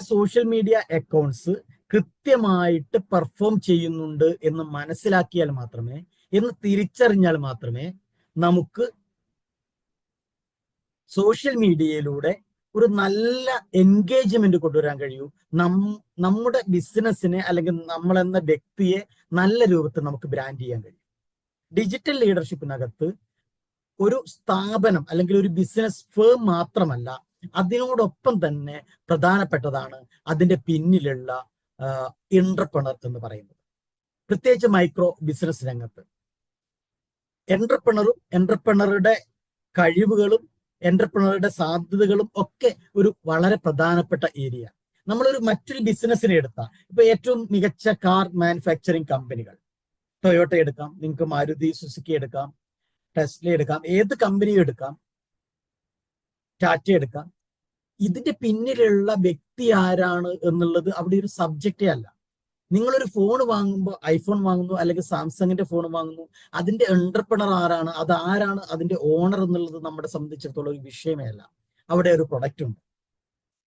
നമ്മുടെ social media accounts കൃത്യമായിട്ട് perform ചെയ്യുന്നുണ്ട് എന്ന് മനസ്സിലാക്കിയാൽ മാത്രമേ എന്ന് തിരിച്ചറിഞ്ഞാൽ മാത്രമേ നമുക്ക് സോഷ്യൽ മീഡിയയിലൂടെ ഒരു നല്ല എൻഗേജ്മെന്റ് കൊണ്ടുവരാൻ കഴിയൂ. നം നമ്മുടെ ബിസിനസ്സിനെ അല്ലെങ്കിൽ നമ്മളെന്ന വ്യക്തിയെ നല്ല രൂപത്തിൽ നമുക്ക് ബ്രാൻഡ് ചെയ്യാൻ കഴിയും. ഡിജിറ്റൽ ലീഡർഷിപ്പിനകത്ത് ഒരു സ്ഥാപനം അല്ലെങ്കിൽ ഒരു ബിസിനസ് ഫേം മാത്രമല്ല അതിനോടൊപ്പം തന്നെ പ്രധാനപ്പെട്ടതാണ് അതിന്റെ പിന്നിലുള്ള എന്റർപ്രണർ എന്ന് പറയുന്നത്. പ്രത്യേകിച്ച് മൈക്രോ ബിസിനസ് രംഗത്ത്. എന്റർപ്രണറും എന്റർപ്രണറുടെ കഴിവുകളും എന്റർപ്രണറുടെ സാധ്യതകളും ഒക്കെ ഒരു വളരെ പ്രധാനപ്പെട്ട ഏരിയ നമ്മളൊരു മറ്റൊരു ബിസിനസ്സിനെ എടുത്താൽ ഇപ്പൊ ഏറ്റവും മികച്ച കാർ മാനുഫാക്ചറിങ് കമ്പനികൾ ടൊയോട്ട എടുക്കാം നിങ്ങൾക്ക് മാരുതി സുസുക്കി എടുക്കാം ടെസ്ല എടുക്കാം ഏത് കമ്പനിയും എടുക്കാം. ടാറ്റ എടുക്കാം. ഇതിന്റെ പിന്നിലുള്ള വ്യക്തി ആരാണ് എന്നുള്ളത് അവിടെ ഒരു സബ്ജക്റ്റേ അല്ല. നിങ്ങളൊരു ഫോൺ വാങ്ങുമ്പോൾ ഐഫോൺ വാങ്ങുന്നു അല്ലെങ്കിൽ സാംസങ്ങിന്റെ ഫോൺ വാങ്ങുന്നു അതിന്റെ എന്റർപ്രണർ ആരാണ് അത് ആരാണ് അതിന്റെ ഓണർ എന്നുള്ളത് നമ്മളെ സംബന്ധിച്ചിടത്തോളം ഒരു വിഷയമേ അല്ല. അവിടെ ഒരു പ്രൊഡക്റ്റ് ഉണ്ട്.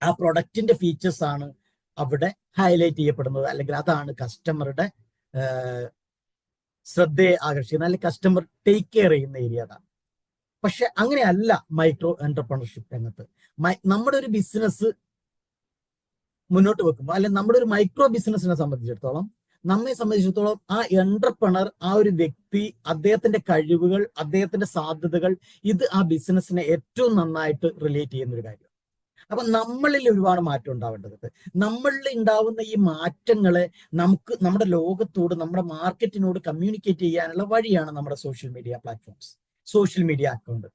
ആ പ്രൊഡക്റ്റിന്റെ ഫീച്ചേഴ്സ് ആണ് അവിടെ ഹൈലൈറ്റ് ചെയ്യപ്പെടുന്നത് അല്ലെങ്കിൽ അതാണ് കസ്റ്റമറുടെ ശ്രദ്ധയെ ആകർഷിക്കുന്നത് അല്ലെങ്കിൽ കസ്റ്റമർ ടേക്ക് കെയർ ചെയ്യുന്ന ഏരിയ അതാണ്. പക്ഷെ അങ്ങനെയല്ല മൈക്രോ എന്റർപ്രണർഷിപ്പ് രംഗത്ത്. നമ്മുടെ ഒരു ബിസിനസ് മുന്നോട്ട് വെക്കുമ്പോൾ അല്ലെങ്കിൽ നമ്മുടെ ഒരു മൈക്രോ ബിസിനസിനെ സംബന്ധിച്ചിടത്തോളം നമ്മെ സംബന്ധിച്ചിടത്തോളം ആ എന്റർപ്രണർ ആ ഒരു വ്യക്തി അദ്ദേഹത്തിന്റെ കഴിവുകൾ അദ്ദേഹത്തിന്റെ സാധ്യതകൾ ഇത് ആ ബിസിനസ്സിനെ ഏറ്റവും നന്നായിട്ട് റിലേറ്റ് ചെയ്യുന്ന ഒരു കാര്യം അപ്പൊ നമ്മളിൽ ഒരുപാട് മാറ്റം ഉണ്ടാവേണ്ടതുണ്ട്. നമ്മളിൽ ഉണ്ടാവുന്ന ഈ മാറ്റങ്ങളെ നമുക്ക് നമ്മുടെ ലോകത്തോട് നമ്മുടെ മാർക്കറ്റിനോട് കമ്മ്യൂണിക്കേറ്റ് ചെയ്യാനുള്ള വഴിയാണ് നമ്മുടെ social media platforms social media account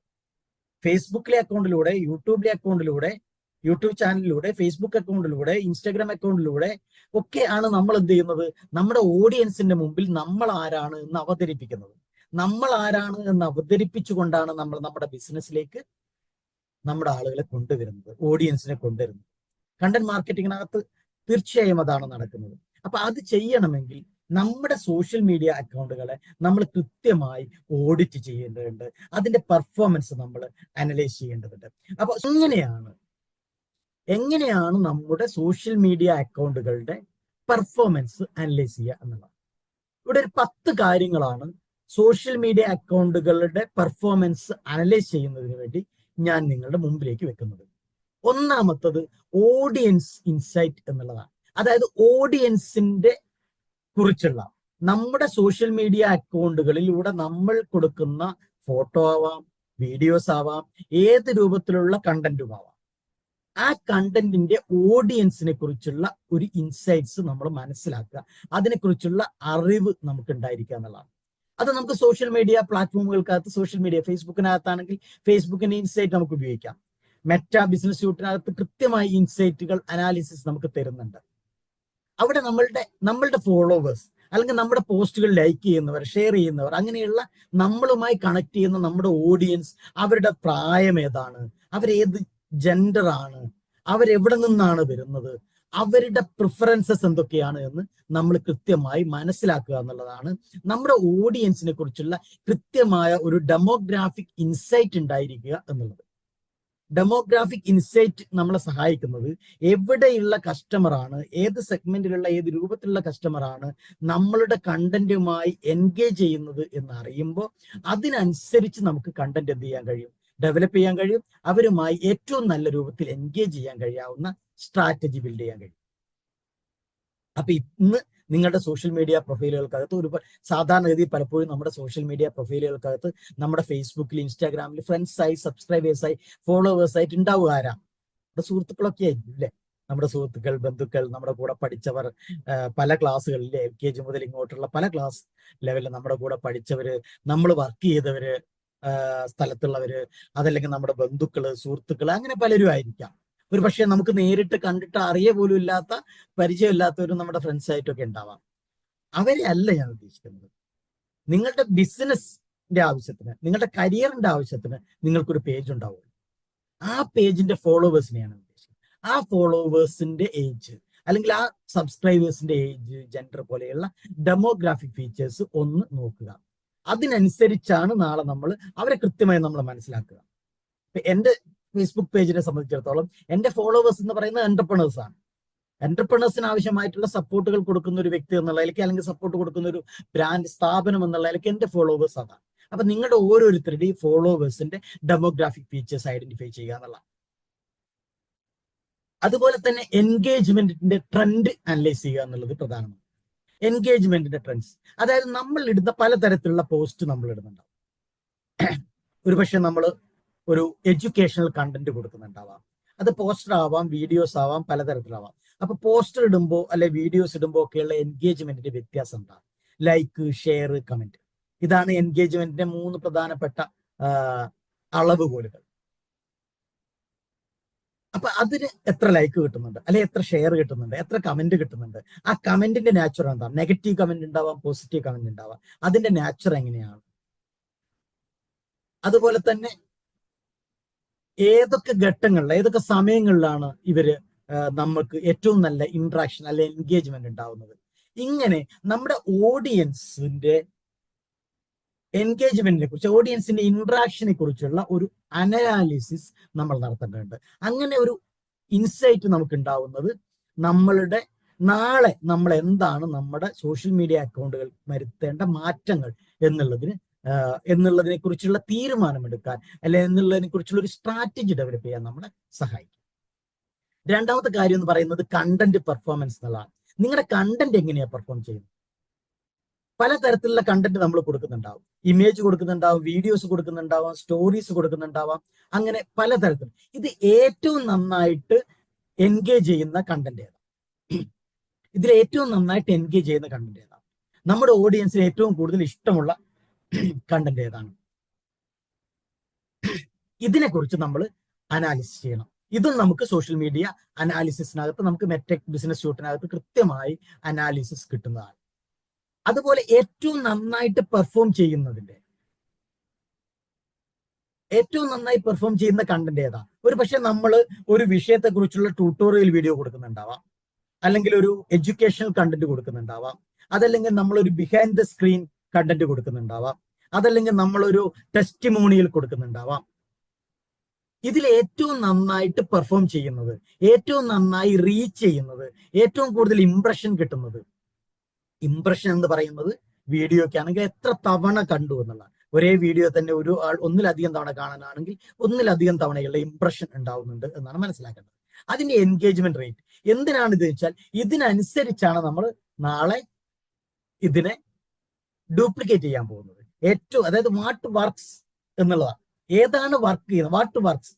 ഫേസ്ബുക്കിലെ അക്കൗണ്ടിലൂടെ യൂട്യൂബിലെ അക്കൗണ്ടിലൂടെ യൂട്യൂബ് ചാനലിലൂടെ ഫേസ്ബുക്ക് അക്കൗണ്ടിലൂടെ ഇൻസ്റ്റാഗ്രാം അക്കൗണ്ടിലൂടെ ഒക്കെ ആണ് നമ്മൾ എന്ത് ചെയ്യുന്നത്? നമ്മുടെ ഓഡിയൻസിന്റെ മുമ്പിൽ നമ്മൾ ആരാണ് എന്ന് അവതരിപ്പിക്കുന്നത്. നമ്മൾ ആരാണ് എന്ന് അവതരിപ്പിച്ചുകൊണ്ടാണ് നമ്മൾ നമ്മുടെ ബിസിനസ്സിലേക്ക് നമ്മുടെ ആളുകളെ കൊണ്ടുവരുന്നത് ഓഡിയൻസിനെ കൊണ്ടുവരുന്നത്. കണ്ടന്റ് മാർക്കറ്റിങ്ങിനകത്ത് തീർച്ചയായും അതാണ് നടക്കുന്നത്. അപ്പൊ അത് ചെയ്യണമെങ്കിൽ നമ്മുടെ സോഷ്യൽ മീഡിയ അക്കൗണ്ടുകളെ നമ്മൾ കൃത്യമായി ഓഡിറ്റ് ചെയ്യേണ്ടതുണ്ട്. അതിന്റെ പെർഫോമൻസ് നമ്മൾ അനലൈസ് ചെയ്യേണ്ടതുണ്ട്. അപ്പൊ എങ്ങനെയാണ് എങ്ങനെയാണ് നമ്മുടെ സോഷ്യൽ മീഡിയ അക്കൗണ്ടുകളുടെ പെർഫോമൻസ് അനലൈസ് ചെയ്യുക എന്നുള്ളത്? ഇവിടെ ഒരു പത്ത് കാര്യങ്ങളാണ് സോഷ്യൽ മീഡിയ അക്കൗണ്ടുകളുടെ പെർഫോമൻസ് അനലൈസ് ചെയ്യുന്നതിന് വേണ്ടി ഞാൻ നിങ്ങളുടെ മുമ്പിലേക്ക് വെക്കുന്നത്. ഒന്നാമത്തത് ഓഡിയൻസ് ഇൻസൈറ്റ് എന്നുള്ളതാണ്. അതായത് ഓഡിയൻസിന്റെ കുറിച്ചുള്ള നമ്മുടെ സോഷ്യൽ മീഡിയ അക്കൗണ്ടുകളിലൂടെ നമ്മൾ കൊടുക്കുന്ന ഫോട്ടോ ആവാം വീഡിയോസ് ആവാം ഏത് രൂപത്തിലുള്ള കണ്ടന്റും ആവാം. ആ കണ്ടന്റിന്റെ ഓഡിയൻസിനെ കുറിച്ചുള്ള ഒരു ഇൻസൈറ്റ്സ് നമ്മൾ മനസ്സിലാക്കുക. അതിനെക്കുറിച്ചുള്ള അറിവ് നമുക്ക് ഉണ്ടായിരിക്കുക എന്നുള്ളതാണ്. അത് നമുക്ക് സോഷ്യൽ മീഡിയ പ്ലാറ്റ്ഫോമുകൾക്കകത്ത് സോഷ്യൽ മീഡിയ ഫേസ്ബുക്കിനകത്താണെങ്കിൽ ഫേസ്ബുക്കിന്റെ ഇൻസൈറ്റ് നമുക്ക് ഉപയോഗിക്കാം. മെറ്റ ബിസിനസ് യൂട്ടിനകത്ത് കൃത്യമായി ഇൻസൈറ്റുകൾ അനാലിസിസ് നമുക്ക് തരുന്നുണ്ട്. അവിടെ നമ്മളുടെ നമ്മളുടെ ഫോളോവേഴ്സ് അല്ലെങ്കിൽ നമ്മുടെ പോസ്റ്റുകൾ ലൈക്ക് ചെയ്യുന്നവർ ഷെയർ ചെയ്യുന്നവർ അങ്ങനെയുള്ള നമ്മളുമായി കണക്ട് ചെയ്യുന്ന നമ്മുടെ ഓഡിയൻസ് അവരുടെ പ്രായം ഏതാണ്? അവരേത് ജെൻഡർ ആണ്? അവരെവിടെ നിന്നാണ് വരുന്നത്? അവരുടെ പ്രിഫറൻസസ് എന്തൊക്കെയാണ് എന്ന് നമ്മൾ കൃത്യമായി മനസ്സിലാക്കുക എന്നുള്ളതാണ് നമ്മുടെ ഓഡിയൻസിനെ കുറിച്ചുള്ള കൃത്യമായ ഒരു ഡെമോഗ്രാഫിക് ഇൻസൈറ്റ് ഉണ്ടായിരിക്കുക എന്നുള്ളത്. ഡെമോഗ്രാഫിക് ഇൻസൈറ്റ് നമ്മളെ സഹായിക്കുന്നത്. എവിടെയുള്ള കസ്റ്റമറാണ് ഏത് സെഗ്മെന്റിലുള്ള ഏത് രൂപത്തിലുള്ള കസ്റ്റമറാണ് നമ്മളുടെ കണ്ടന്റുമായി എൻഗേജ് ചെയ്യുന്നത് എന്ന് അറിയുമ്പോൾ അതിനനുസരിച്ച് നമുക്ക് കണ്ടന്റ് എന്ത് ചെയ്യാൻ കഴിയും? ഡെവലപ്പ് ചെയ്യാൻ കഴിയും. അവരുമായി ഏറ്റവും നല്ല രൂപത്തിൽ എൻഗേജ് ചെയ്യാൻ കഴിയാവുന്ന സ്ട്രാറ്റജി ബിൽഡ് ചെയ്യാൻ കഴിയും. അപ്പൊ ഇന്ന് നിങ്ങളുടെ സോഷ്യൽ മീഡിയ പ്രൊഫൈലുകൾക്കകത്ത് ഒരു സാധാരണ രീതിയിൽ പലപ്പോഴും നമ്മുടെ സോഷ്യൽ മീഡിയ പ്രൊഫൈലുകൾക്കകത്ത് നമ്മുടെ ഫേസ്ബുക്കിൽ ഇൻസ്റ്റാഗ്രാമിൽ ഫ്രണ്ട്സായി സബ്സ്ക്രൈബേഴ്സായി ഫോളോവേഴ്സ് ആയിട്ട് ഉണ്ടാവുക ആരാണ് നമ്മുടെ സുഹൃത്തുക്കളൊക്കെ ആയിരിക്കും അല്ലേ നമ്മുടെ സുഹൃത്തുക്കൾ ബന്ധുക്കൾ നമ്മുടെ കൂടെ പഠിച്ചവർ പല ക്ലാസ്സുകളിൽ എൽ കെ ജി മുതൽ ഇങ്ങോട്ടുള്ള പല ക്ലാസ് ലെവലിൽ നമ്മുടെ കൂടെ പഠിച്ചവര് നമ്മൾ വർക്ക് ചെയ്തവര് സ്ഥലത്തുള്ളവര് അതല്ലെങ്കിൽ നമ്മുടെ ബന്ധുക്കൾ സുഹൃത്തുക്കൾ അങ്ങനെ പലരും ആയിരിക്കാം. ഒരു പക്ഷെ നമുക്ക് നേരിട്ട് കണ്ടിട്ട് അറിയ പോലും ഇല്ലാത്ത പരിചയമില്ലാത്തവരും നമ്മുടെ ഫ്രണ്ട്സ് ആയിട്ടൊക്കെ ഉണ്ടാവാം. അവരെ അല്ല ഞാൻ ഉദ്ദേശിക്കുന്നത്. നിങ്ങളുടെ ബിസിനസിന്റെ ആവശ്യത്തിന് നിങ്ങളുടെ കരിയറിന്റെ ആവശ്യത്തിന് നിങ്ങൾക്കൊരു പേജ് ഉണ്ടാവും ആ പേജിന്റെ ഫോളോവേഴ്സിനെയാണ് ഉദ്ദേശിക്കുന്നത്. ആ ഫോളോവേഴ്സിന്റെ ഏജ് അല്ലെങ്കിൽ ആ സബ്സ്ക്രൈബേഴ്സിന്റെ ഏജ് ജെൻഡർ പോലെയുള്ള ഡെമോഗ്രാഫിക് ഫീച്ചേഴ്സ് ഒന്ന് നോക്കുക. അതിനനുസരിച്ചാണ് നാളെ നമ്മൾ അവരെ കൃത്യമായി നമ്മൾ മനസ്സിലാക്കുക. എന്റെ ഫേസ്ബുക്ക് പേജിനെ സംബന്ധിച്ചിടത്തോളം എന്റെ ഫോളോവേഴ്സ് എന്ന് പറയുന്നത് എന്റർപ്രണേഴ്സ് ആണ്. എന്റർപ്രണേഴ്സിന് ആവശ്യമായിട്ടുള്ള സപ്പോർട്ടുകൾ കൊടുക്കുന്ന ഒരു വ്യക്തി എന്നുള്ള നിലയ്ക്ക് അല്ലെങ്കിൽ സപ്പോർട്ട് കൊടുക്കുന്ന ഒരു ബ്രാൻഡ് സ്ഥാപനം എന്നുള്ള നിലയ്ക്ക് എന്റെ ഫോളോവേഴ്സ് അതാണ്. അപ്പൊ നിങ്ങളുടെ ഓരോരുത്തരുടെയും ഫോളോവേഴ്സിന്റെ ഡെമോഗ്രാഫിക് ഫീച്ചേഴ്സ് ഐഡന്റിഫൈ ചെയ്യുക എന്നുള്ള അതുപോലെ തന്നെ എൻഗേജ്മെന്റിന്റെ ട്രെൻഡ് അനലൈസ് ചെയ്യുക എന്നുള്ളത് പ്രധാനമാണ്. എൻഗേജ്മെന്റിന്റെ ട്രെൻഡ്സ് അതായത് നമ്മൾ ഇടുന്ന പലതരത്തിലുള്ള പോസ്റ്റ് നമ്മൾ ഇടുന്നുണ്ടാവും. ഒരുപക്ഷെ നമ്മൾ ഒരു എഡ്യൂക്കേഷണൽ കണ്ടന്റ് കൊടുക്കുന്നുണ്ടാവാം. അത് പോസ്റ്റർ ആവാം വീഡിയോസ് ആവാം പലതരത്തിലാവാം. അപ്പൊ പോസ്റ്റർ ഇടുമ്പോ അല്ലെ വീഡിയോസ് ഇടുമ്പോ ഒക്കെയുള്ള എൻഗേജ്മെന്റിന്റെ വ്യത്യാസം എന്താണ്? ലൈക്ക് ഷെയർ കമന്റ് ഇതാണ് എൻഗേജ്മെന്റിന്റെ മൂന്ന് പ്രധാനപ്പെട്ട അളവുകോലുകൾ. അപ്പൊ അതിന് എത്ര ലൈക്ക് കിട്ടുന്നുണ്ട്? അല്ലെ എത്ര ഷെയർ കിട്ടുന്നുണ്ട്? എത്ര കമന്റ് കിട്ടുന്നുണ്ട്? ആ കമന്റിന്റെ നാച്ചുർ എന്താ നെഗറ്റീവ് കമന്റ് ഉണ്ടാവാം പോസിറ്റീവ് കമന്റ് ഉണ്ടാവാം. അതിന്റെ നാച്ചുർ എങ്ങനെയാണ്? അതുപോലെ തന്നെ ഏതൊക്കെ ഘട്ടങ്ങളിൽ ഏതൊക്കെ സമയങ്ങളിലാണ് ഇവർ നമുക്ക് ഏറ്റവും നല്ല ഇൻട്രാക്ഷൻ അല്ലെ എൻഗേജ്മെന്റ് ഉണ്ടാവുന്നത്? ഇങ്ങനെ നമ്മുടെ ഓഡിയൻസിന്റെ എൻഗേജ്മെന്റിനെ കുറിച്ച് ഓഡിയൻസിന്റെ ഇൻട്രാക്ഷനെ കുറിച്ചുള്ള ഒരു അനാലിസിസ് നമ്മൾ നടത്തേണ്ടതുണ്ട്. അങ്ങനെ ഒരു ഇൻസൈറ്റ് നമുക്ക് ഉണ്ടാവുന്നത് നമ്മളുടെ നാളെ നമ്മൾ എന്താണ് നമ്മുടെ സോഷ്യൽ മീഡിയ അക്കൗണ്ടുകൾ വരുത്തേണ്ട മാറ്റങ്ങൾ എന്നുള്ളതിന് എന്നുള്ളതിനെ കുറിച്ചുള്ള തീരുമാനമെടുക്കാൻ അല്ലെ എന്നുള്ളതിനെ കുറിച്ചുള്ള ഒരു സ്ട്രാറ്റജി ഡെവലപ്പ് ചെയ്യാൻ നമ്മളെ സഹായിക്കും. രണ്ടാമത്തെ കാര്യം എന്ന് പറയുന്നത് കണ്ടന്റ് പെർഫോമൻസ് എന്നുള്ളതാണ്. നിങ്ങളുടെ കണ്ടന്റ് എങ്ങനെയാണ് പെർഫോം ചെയ്യുന്നത്? പല തരത്തിലുള്ള കണ്ടന്റ് നമ്മൾ കൊടുക്കുന്നുണ്ടാവും. ഇമേജ് കൊടുക്കുന്നുണ്ടാവും വീഡിയോസ് കൊടുക്കുന്നുണ്ടാവാം സ്റ്റോറീസ് കൊടുക്കുന്നുണ്ടാവാം അങ്ങനെ പല തരത്തിൽ ഇത് ഏറ്റവും നന്നായിട്ട് എൻഗേജ് ചെയ്യുന്ന കണ്ടന്റ് ഏതാണ്? ഇതിൽ ഏറ്റവും നന്നായിട്ട് എൻഗേജ് ചെയ്യുന്ന കണ്ടന്റ് ഏതാണ്? നമ്മുടെ ഓഡിയൻസിന് ഏറ്റവും കൂടുതൽ ഇഷ്ടമുള്ള കണ്ടന്റ് ഏതാണ്? ഇതിനെക്കുറിച്ച് നമ്മൾ അനാലിസിസ് ചെയ്യണം. ഇതും നമുക്ക് സോഷ്യൽ മീഡിയ അനാലിസിസിനകത്ത് നമുക്ക് മെറ്റക് ബിസിനസ് ഷൂട്ടിനകത്ത് കൃത്യമായി അനാലിസിസ് കിട്ടുന്നതാണ്. അതുപോലെ ഏറ്റവും നന്നായിട്ട് പെർഫോം ചെയ്യുന്നതിന്റെ ഏറ്റവും നന്നായി പെർഫോം ചെയ്യുന്ന കണ്ടന്റ് ഏതാ? ഒരു പക്ഷെ നമ്മൾ ഒരു വിഷയത്തെ കുറിച്ചുള്ള ട്യൂട്ടോറിയൽ വീഡിയോ കൊടുക്കുന്നുണ്ടാവാം. അല്ലെങ്കിൽ ഒരു എഡ്യൂക്കേഷണൽ കണ്ടന്റ് കൊടുക്കുന്നുണ്ടാവാം. അതല്ലെങ്കിൽ നമ്മൾ ഒരു ബിഹൈൻഡ് ദ സ്ക്രീൻ കണ്ടന്റ് കൊടുക്കുന്നുണ്ടാവാം. അതല്ലെങ്കിൽ നമ്മളൊരു ടെസ്റ്റിമോണിയൽ കൊടുക്കുന്നുണ്ടാവാം. ഇതിൽ ഏറ്റവും നന്നായിട്ട് പെർഫോം ചെയ്യുന്നത് ഏറ്റവും നന്നായി റീച്ച് ചെയ്യുന്നത് ഏറ്റവും കൂടുതൽ ഇംപ്രഷൻ കിട്ടുന്നത്. ഇംപ്രഷൻ എന്ന് പറയുന്നത് വീഡിയോയ്ക്ക് ആണെങ്കിൽ എത്ര തവണ കണ്ടു എന്നുള്ള ഒരേ വീഡിയോ തന്നെ ഒരു ആൾ ഒന്നിലധികം തവണ കാണാനാണെങ്കിൽ ഒന്നിലധികം തവണയുള്ള ഇംപ്രഷൻ ഉണ്ടാവുന്നുണ്ട് എന്നാണ് മനസ്സിലാക്കേണ്ടത്. അതിന്റെ എൻഗേജ്മെന്റ് റേറ്റ് എന്തിനാണ് ഇത് വെച്ചാൽ ഇതിനനുസരിച്ചാണ് നമ്മൾ നാളെ ഇതിനെ ഡ്യൂപ്ലിക്കേറ്റ് ചെയ്യാൻ പോകുന്നത്. ഏറ്റവും അതായത് വാട്ട് വർക്ക്സ് എന്നുള്ളതാണ് ഏതാണ് വർക്ക് ചെയ്യുന്നത്? What works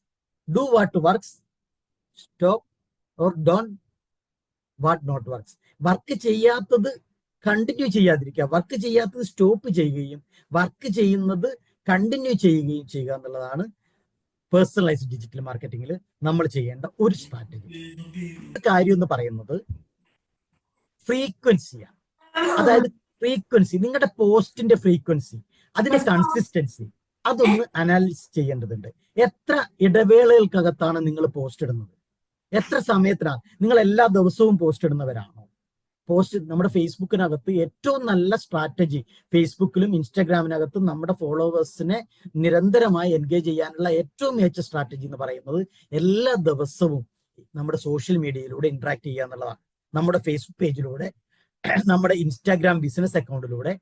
do what works stop or don't what not works work ചെയ്യാത്തത് കണ്ടിന്യൂ ചെയ്യാതിരിക്കുക. വർക്ക് ചെയ്യാത്തത് സ്റ്റോപ്പ് ചെയ്യുകയും വർക്ക് ചെയ്യുന്നത് കണ്ടിന്യൂ ചെയ്യുകയും ചെയ്യുക എന്നുള്ളതാണ് പേഴ്സണലൈസ്ഡ് ഡിജിറ്റൽ മാർക്കറ്റിംഗിൽ നമ്മൾ ചെയ്യേണ്ട ഒരു സ്ട്രാറ്റജി കാര്യം എന്ന് പറയുന്നത് ഫ്രീക്വൻസിയാണ് അതായത് ഫ്രീക്വൻസി നിങ്ങളുടെ പോസ്റ്റിന്റെ ഫ്രീക്വൻസി അതിന്റെ കൺസിസ്റ്റൻസി അതൊന്ന് അനാലിസ് ചെയ്യേണ്ടതുണ്ട്. എത്ര ഇടവേളകൾക്കകത്താണ് നിങ്ങൾ പോസ്റ്റ് ഇടുന്നത്? എത്ര സമയത്തിനാണ് നിങ്ങൾ എല്ലാ ദിവസവും പോസ്റ്റ് ഇടുന്നവരാണോ? പോസ്റ്റ് നമ്മുടെ ഫേസ്ബുക്കിനകത്ത് ഏറ്റവും നല്ല സ്ട്രാറ്റജി ഫേസ്ബുക്കിലും ഇൻസ്റ്റാഗ്രാമിനകത്തും നമ്മുടെ ഫോളോവേഴ്സിനെ നിരന്തരമായി എൻഗേജ് ചെയ്യാനുള്ള ഏറ്റവും മികച്ച സ്ട്രാറ്റജി എന്ന് പറയുന്നത് എല്ലാ ദിവസവും നമ്മുടെ സോഷ്യൽ മീഡിയയിലൂടെ ഇന്ററാക്ട് ചെയ്യുക എന്നുള്ളതാണ്. നമ്മുടെ ഫേസ്ബുക്ക് പേജിലൂടെ നമ്മുടെ ഇൻസ്റ്റാഗ്രാം ബിസിനസ് അക്കൗണ്ടിലൂടെ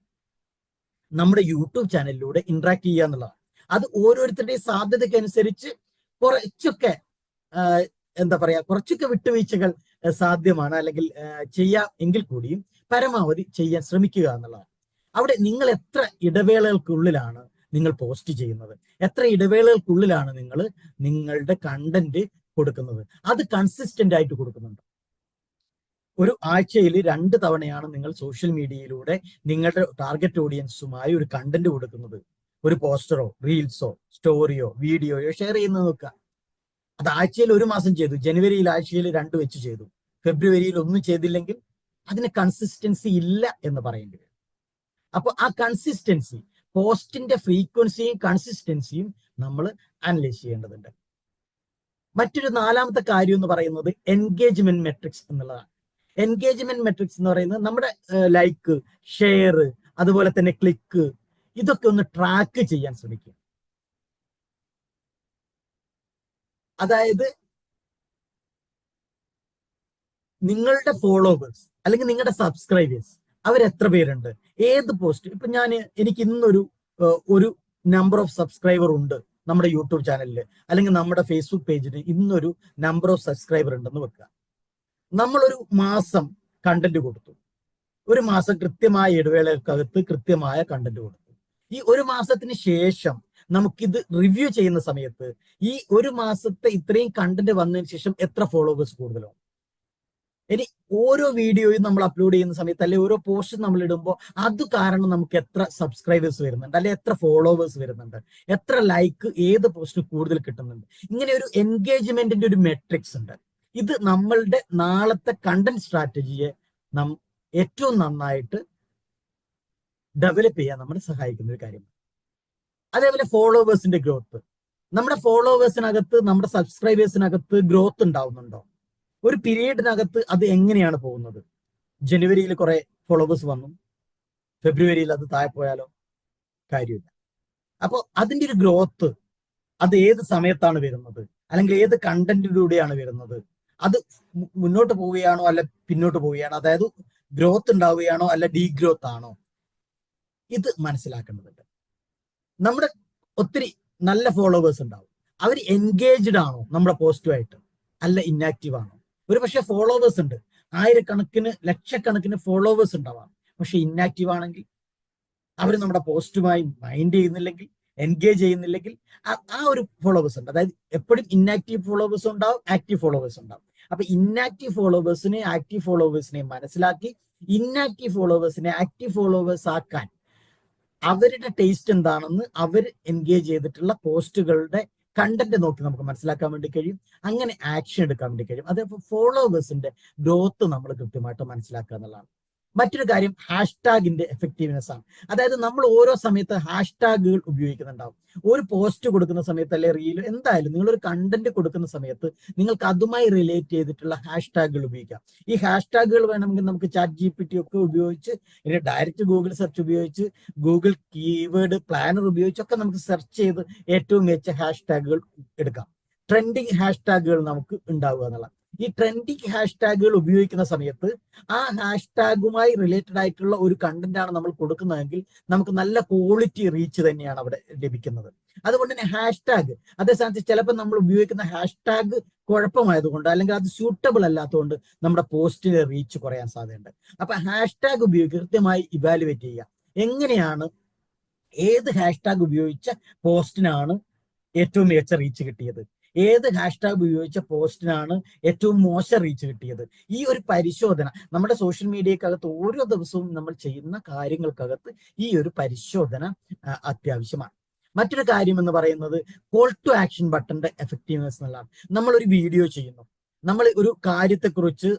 നമ്മുടെ യൂട്യൂബ് ചാനലിലൂടെ ഇന്ററാക്ട് ചെയ്യുക എന്നുള്ളതാണ്. അത് ഓരോരുത്തരുടെയും സാധ്യതയ്ക്ക് അനുസരിച്ച് കുറച്ചൊക്കെ എന്താ പറയാ കുറച്ചൊക്കെ വിട്ടുവീഴ്ചകൾ സാധ്യമാണ് അല്ലെങ്കിൽ ചെയ്യാം എങ്കിൽ കൂടിയും പരമാവധി ചെയ്യാൻ ശ്രമിക്കുക എന്നുള്ളതാണ്. അവിടെ നിങ്ങൾ എത്ര ഇടവേളകൾക്കുള്ളിലാണ് നിങ്ങൾ പോസ്റ്റ് ചെയ്യുന്നത്? എത്ര ഇടവേളകൾക്കുള്ളിലാണ് നിങ്ങൾ നിങ്ങളുടെ കണ്ടന്റ് കൊടുക്കുന്നത്? അത് കൺസിസ്റ്റന്റ് ആയിട്ട് കൊടുക്കുന്നുണ്ട്. ഒരു ആഴ്ചയിൽ രണ്ട് തവണയാണ് നിങ്ങൾ സോഷ്യൽ മീഡിയയിലൂടെ നിങ്ങളുടെ ടാർഗറ്റ് ഓഡിയൻസുമായി ഒരു കണ്ടന്റ് കൊടുക്കുന്നത്. ഒരു പോസ്റ്ററോ റീൽസോ സ്റ്റോറിയോ വീഡിയോയോ ഷെയർ ചെയ്യുന്നത് നോക്കുക. അത് ആഴ്ചയിൽ ഒരു മാസം ചെയ്തു. ജനുവരിയിൽ ആഴ്ചയിൽ രണ്ട് വെച്ച് ചെയ്തു. ഫെബ്രുവരിയിൽ ഒന്നും ചെയ്തില്ലെങ്കിൽ അതിന് കൺസിസ്റ്റൻസി ഇല്ല എന്ന് പറയേണ്ടി വരും. അപ്പൊ ആ കൺസിസ്റ്റൻസി പോസ്റ്റിന്റെ ഫ്രീക്വൻസിയും കൺസിസ്റ്റൻസിയും നമ്മൾ അനലൈസ് ചെയ്യേണ്ടതുണ്ട്. മറ്റൊരു നാലാമത്തെ കാര്യം എന്ന് പറയുന്നത് എൻഗേജ്മെന്റ് മെട്രിക്സ് എന്നുള്ളതാണ്. എൻഗേജ്മെന്റ് മെട്രിക്സ് എന്ന് പറയുന്നത് നമ്മുടെ ലൈക്ക് ഷെയർ അതുപോലെ തന്നെ ക്ലിക്ക് ഇതൊക്കെ ഒന്ന് ട്രാക്ക് ചെയ്യാൻ ശ്രമിക്കുക. അതായത് നിങ്ങളുടെ ഫോളോവേഴ്സ് അല്ലെങ്കിൽ നിങ്ങളുടെ സബ്സ്ക്രൈബേഴ്സ് അവരെത്ര പേരുണ്ട്? ഏത് പോസ്റ്റ് ഇപ്പൊ ഞാൻ എനിക്ക് ഇന്നൊരു ഒരു നമ്പർ ഓഫ് സബ്സ്ക്രൈബർ ഉണ്ട് നമ്മുടെ യൂട്യൂബ് ചാനലിൽ അല്ലെങ്കിൽ നമ്മുടെ ഫേസ്ബുക്ക് പേജിന് ഇന്നൊരു നമ്പർ ഓഫ് സബ്സ്ക്രൈബർ ഉണ്ടെന്ന് വെക്കുക. നമ്മളൊരു മാസം കണ്ടന്റ് കൊടുത്തു. ഒരു മാസം കൃത്യമായ ഇടവേളകൾക്കകത്ത് കൃത്യമായ കണ്ടന്റ് കൊടുത്തു. ഈ ഒരു മാസത്തിന് ശേഷം നമുക്കിത് റിവ്യൂ ചെയ്യുന്ന സമയത്ത് ഈ ഒരു മാസത്തെ ഇത്രയും കണ്ടന്റ് വന്നതിന് ശേഷം എത്ര ഫോളോവേഴ്സ് കൂടുതലോ ഇനി ഓരോ വീഡിയോയും നമ്മൾ അപ്ലോഡ് ചെയ്യുന്ന സമയത്ത് അല്ലെങ്കിൽ ഓരോ പോസ്റ്റ് നമ്മൾ ഇടുമ്പോൾ അത് കാരണം നമുക്ക് എത്ര സബ്സ്ക്രൈബേഴ്സ് വരുന്നുണ്ട് അല്ലെങ്കിൽ എത്ര ഫോളോവേഴ്സ് വരുന്നുണ്ട് എത്ര ലൈക്ക് ഏത് പോസ്റ്റ് കൂടുതൽ കിട്ടുന്നുണ്ട്. ഇങ്ങനെ ഒരു എൻഗേജ്മെന്റിന്റെ ഒരു മെട്രിക്സ് ഉണ്ട്. ഇത് നമ്മളുടെ നാളത്തെ കണ്ടന്റ് സ്ട്രാറ്റജിയെ നാം ഏറ്റവും നന്നായിട്ട് ഡെവലപ്പ് ചെയ്യാൻ നമ്മളെ സഹായിക്കുന്ന ഒരു കാര്യമാണ്. അതേപോലെ ഫോളോവേഴ്സിന്റെ ഗ്രോത്ത് നമ്മുടെ ഫോളോവേഴ്സിനകത്ത് നമ്മുടെ സബ്സ്ക്രൈബേഴ്സിനകത്ത് ഗ്രോത്ത് ഉണ്ടാവുന്നുണ്ടോ? ഒരു പീരീഡിനകത്ത് അത് എങ്ങനെയാണ് പോകുന്നത്? ജനുവരിയിൽ കുറെ ഫോളോവേഴ്സ് വന്നു. ഫെബ്രുവരിയിൽ അത് താഴെ പോയാലോ? കാര്യമില്ല. അപ്പോൾ അതിന്റെ ഒരു ഗ്രോത്ത് അത് ഏത് സമയത്താണ് വരുന്നത്? അല്ലെങ്കിൽ ഏത് കണ്ടന്റിലൂടെയാണ് വരുന്നത്? അത് മുന്നോട്ട് പോവുകയാണോ അല്ല പിന്നോട്ട് പോവുകയാണോ? അതായത് ഗ്രോത്ത് ഉണ്ടാവുകയാണോ അല്ല ഡീഗ്രോത്ത് ആണോ ഇത് മനസ്സിലാക്കേണ്ടതുണ്ട്. നമ്മുടെ ഒത്തിരി നല്ല ഫോളോവേഴ്സ് ഉണ്ടാവും. അവർ എൻഗേജ്ഡ് ആണോ നമ്മുടെ പോസ്റ്റുമായിട്ട് അല്ല ഇന്നാക്റ്റീവ് ആണോ? ഒരു പക്ഷേ ഫോളോവേഴ്സ് ഉണ്ട്. ആയിരക്കണക്കിന് ലക്ഷക്കണക്കിന് ഫോളോവേഴ്സ് ഉണ്ടാവാം. പക്ഷെ ഇന്നാക്റ്റീവ് ആണെങ്കിൽ അവർ നമ്മുടെ പോസ്റ്റുമായി മൈൻഡ് ചെയ്യുന്നില്ലെങ്കിൽ എൻഗേജ് ചെയ്യുന്നില്ലെങ്കിൽ ആ- ഒരു ഫോളോവേഴ്സ് ഉണ്ട്. അതായത് എപ്പോഴും ഇന്നാക്റ്റീവ് ഫോളോവേഴ്സ് ഉണ്ടാവും ആക്റ്റീവ് ഫോളോവേഴ്സ് ഉണ്ടാവും. അപ്പൊ ഇന്നാക്റ്റീവ് ഫോളോവേഴ്സിനെ ആക്റ്റീവ് ഫോളോവേഴ്സിനെ മനസ്സിലാക്കി. ഇന്നാക്റ്റീവ് ഫോളോവേഴ്സിനെ ആക്റ്റീവ് ഫോളോവേഴ്സ് ആക്കാൻ അവരുടെ ടേസ്റ്റ് എന്താണെന്ന് അവർ എൻഗേജ് ചെയ്തിട്ടുള്ള പോസ്റ്റുകളുടെ കണ്ടന്റ് നോക്കി നമുക്ക് മനസ്സിലാക്കാൻ വേണ്ടി കഴിയും. അങ്ങനെ ആക്ഷൻ എടുക്കാൻ വേണ്ടി കഴിയും. അതേപോലെ ഫോളോവേഴ്സിന്റെ ഗ്രോത്ത് നമ്മൾ കൃത്യമായിട്ട് മനസ്സിലാക്കുക എന്നുള്ളതാണ്. മറ്റൊരു കാര്യം ഹാഷ്ടാഗിന്റെ എഫക്റ്റീവ്നെസ് ആണ്. അതായത് നമ്മൾ ഓരോ സമയത്ത് ഹാഷ്ടാഗുകൾ ഉപയോഗിക്കുന്നുണ്ടാവും. ഒരു പോസ്റ്റ് കൊടുക്കുന്ന സമയത്ത് അല്ലെ റീൽ എന്തായാലും നിങ്ങളൊരു കണ്ടന്റ് കൊടുക്കുന്ന സമയത്ത് നിങ്ങൾക്ക് അതുമായി റിലേറ്റ് ചെയ്തിട്ടുള്ള ഹാഷ്ടാഗുകൾ ഉപയോഗിക്കാം. ഈ ഹാഷ്ടാഗുകൾ വേണമെങ്കിൽ നമുക്ക് ചാറ്റ് ജി പി ടി ഒക്കെ ഉപയോഗിച്ച് ഡയറക്റ്റ് ഗൂഗിൾ സെർച്ച് ഉപയോഗിച്ച് ഗൂഗിൾ കീവേഡ് പ്ലാനർ ഉപയോഗിച്ചൊക്കെ നമുക്ക് സെർച്ച് ചെയ്ത് ഏറ്റവും മികച്ച ഹാഷ്ടാഗുകൾ എടുക്കാം. ട്രെൻഡിങ് ഹാഷ്ടാഗുകൾ നമുക്ക് ഉണ്ടാവുക എന്നുള്ള ഈ ട്രെൻഡിങ് ഹാഷ്ടാഗുകൾ ഉപയോഗിക്കുന്ന സമയത്ത് ആ ഹാഷ്ടാഗുമായി റിലേറ്റഡ് ആയിട്ടുള്ള ഒരു കണ്ടന്റ് ആണ് നമ്മൾ കൊടുക്കുന്നതെങ്കിൽ നമുക്ക് നല്ല ക്വാളിറ്റി റീച്ച് തന്നെയാണ് അവിടെ ലഭിക്കുന്നത്. അതുകൊണ്ട് തന്നെ ഹാഷ്ടാഗ് അതേ സ്ഥാനത്ത് ചിലപ്പോൾ നമ്മൾ ഉപയോഗിക്കുന്ന ഹാഷ്ടാഗ് കുഴപ്പമായതുകൊണ്ട് അല്ലെങ്കിൽ അത് സ്യൂട്ടബിൾ അല്ലാത്തതുകൊണ്ട് നമ്മുടെ പോസ്റ്റിന്റെ റീച്ച് കുറയാൻ സാധ്യതയുണ്ട്. അപ്പൊ ഹാഷ്ടാഗ് ഉപയോഗിക്കുക കൃത്യമായി ഇവാലുവേറ്റ് ചെയ്യുക. എങ്ങനെയാണ് ഏത് ഹാഷ്ടാഗ് ഉപയോഗിച്ച പോസ്റ്റിനാണ് ഏറ്റവും മികച്ച റീച്ച് കിട്ടിയത്? ഏത് ഹാഷ്ടാഗ് ഉപയോഗിച്ച പോസ്റ്റിനാണ് ഏറ്റവും മോശം റീച്ച് കിട്ടിയത്? ഈ ഒരു പരിശോധന നമ്മുടെ സോഷ്യൽ മീഡിയക്കകത്ത് ഓരോ ദിവസവും നമ്മൾ ചെയ്യുന്ന കാര്യങ്ങൾക്കകത്ത് ഈ ഒരു പരിശോധന അത്യാവശ്യമാണ്. മറ്റൊരു കാര്യം എന്ന് പറയുന്നത് കോൾ ടു ആക്ഷൻ ബട്ടന്റെ എഫക്റ്റീവ്നെസ് എന്നുള്ളതാണ്. നമ്മൾ ഒരു വീഡിയോ ചെയ്യുന്നു. നമ്മൾ ഒരു കാര്യത്തെക്കുറിച്ച്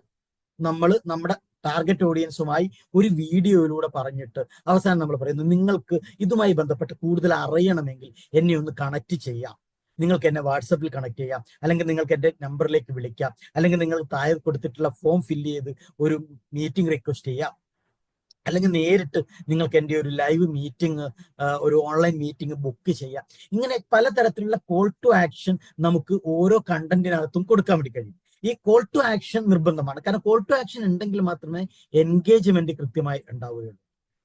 നമ്മൾ നമ്മുടെ ടാർഗറ്റ് ഓഡിയൻസുമായി ഒരു വീഡിയോയിലൂടെ പറഞ്ഞിട്ട് അവസാനം നമ്മൾ പറയുന്നു നിങ്ങൾക്ക് ഇതുമായി ബന്ധപ്പെട്ട് കൂടുതൽ അറിയണമെങ്കിൽ എന്നെ ഒന്ന് കണക്ട് ചെയ്യാം. നിങ്ങൾക്ക് എന്നെ വാട്സപ്പിൽ കണക്ട് ചെയ്യാം. അല്ലെങ്കിൽ നിങ്ങൾക്ക് എന്റെ നമ്പറിലേക്ക് വിളിക്കാം. അല്ലെങ്കിൽ നിങ്ങൾ താഴെ കൊടുത്തിട്ടുള്ള ഫോം ഫില്ല് ചെയ്ത് ഒരു മീറ്റിംഗ് റിക്വസ്റ്റ് ചെയ്യാം. അല്ലെങ്കിൽ നേരിട്ട് നിങ്ങൾക്ക് എന്റെ ഒരു ലൈവ് മീറ്റിംഗ് ഒരു ഓൺലൈൻ മീറ്റിംഗ് ബുക്ക് ചെയ്യാം. ഇങ്ങനെ പലതരത്തിലുള്ള കോൾ ടു ആക്ഷൻ നമുക്ക് ഓരോ കണ്ടന്റിനകത്തും കൊടുക്കാൻ വേണ്ടി കഴിയും. ഈ കോൾ ടു ആക്ഷൻ നിർബന്ധമാണ്. കാരണം കോൾ ടു ആക്ഷൻ ഉണ്ടെങ്കിൽ മാത്രമേ എൻഗേജ്മെന്റ് കൃത്യമായി ഉണ്ടാവുകയുള്ളൂ.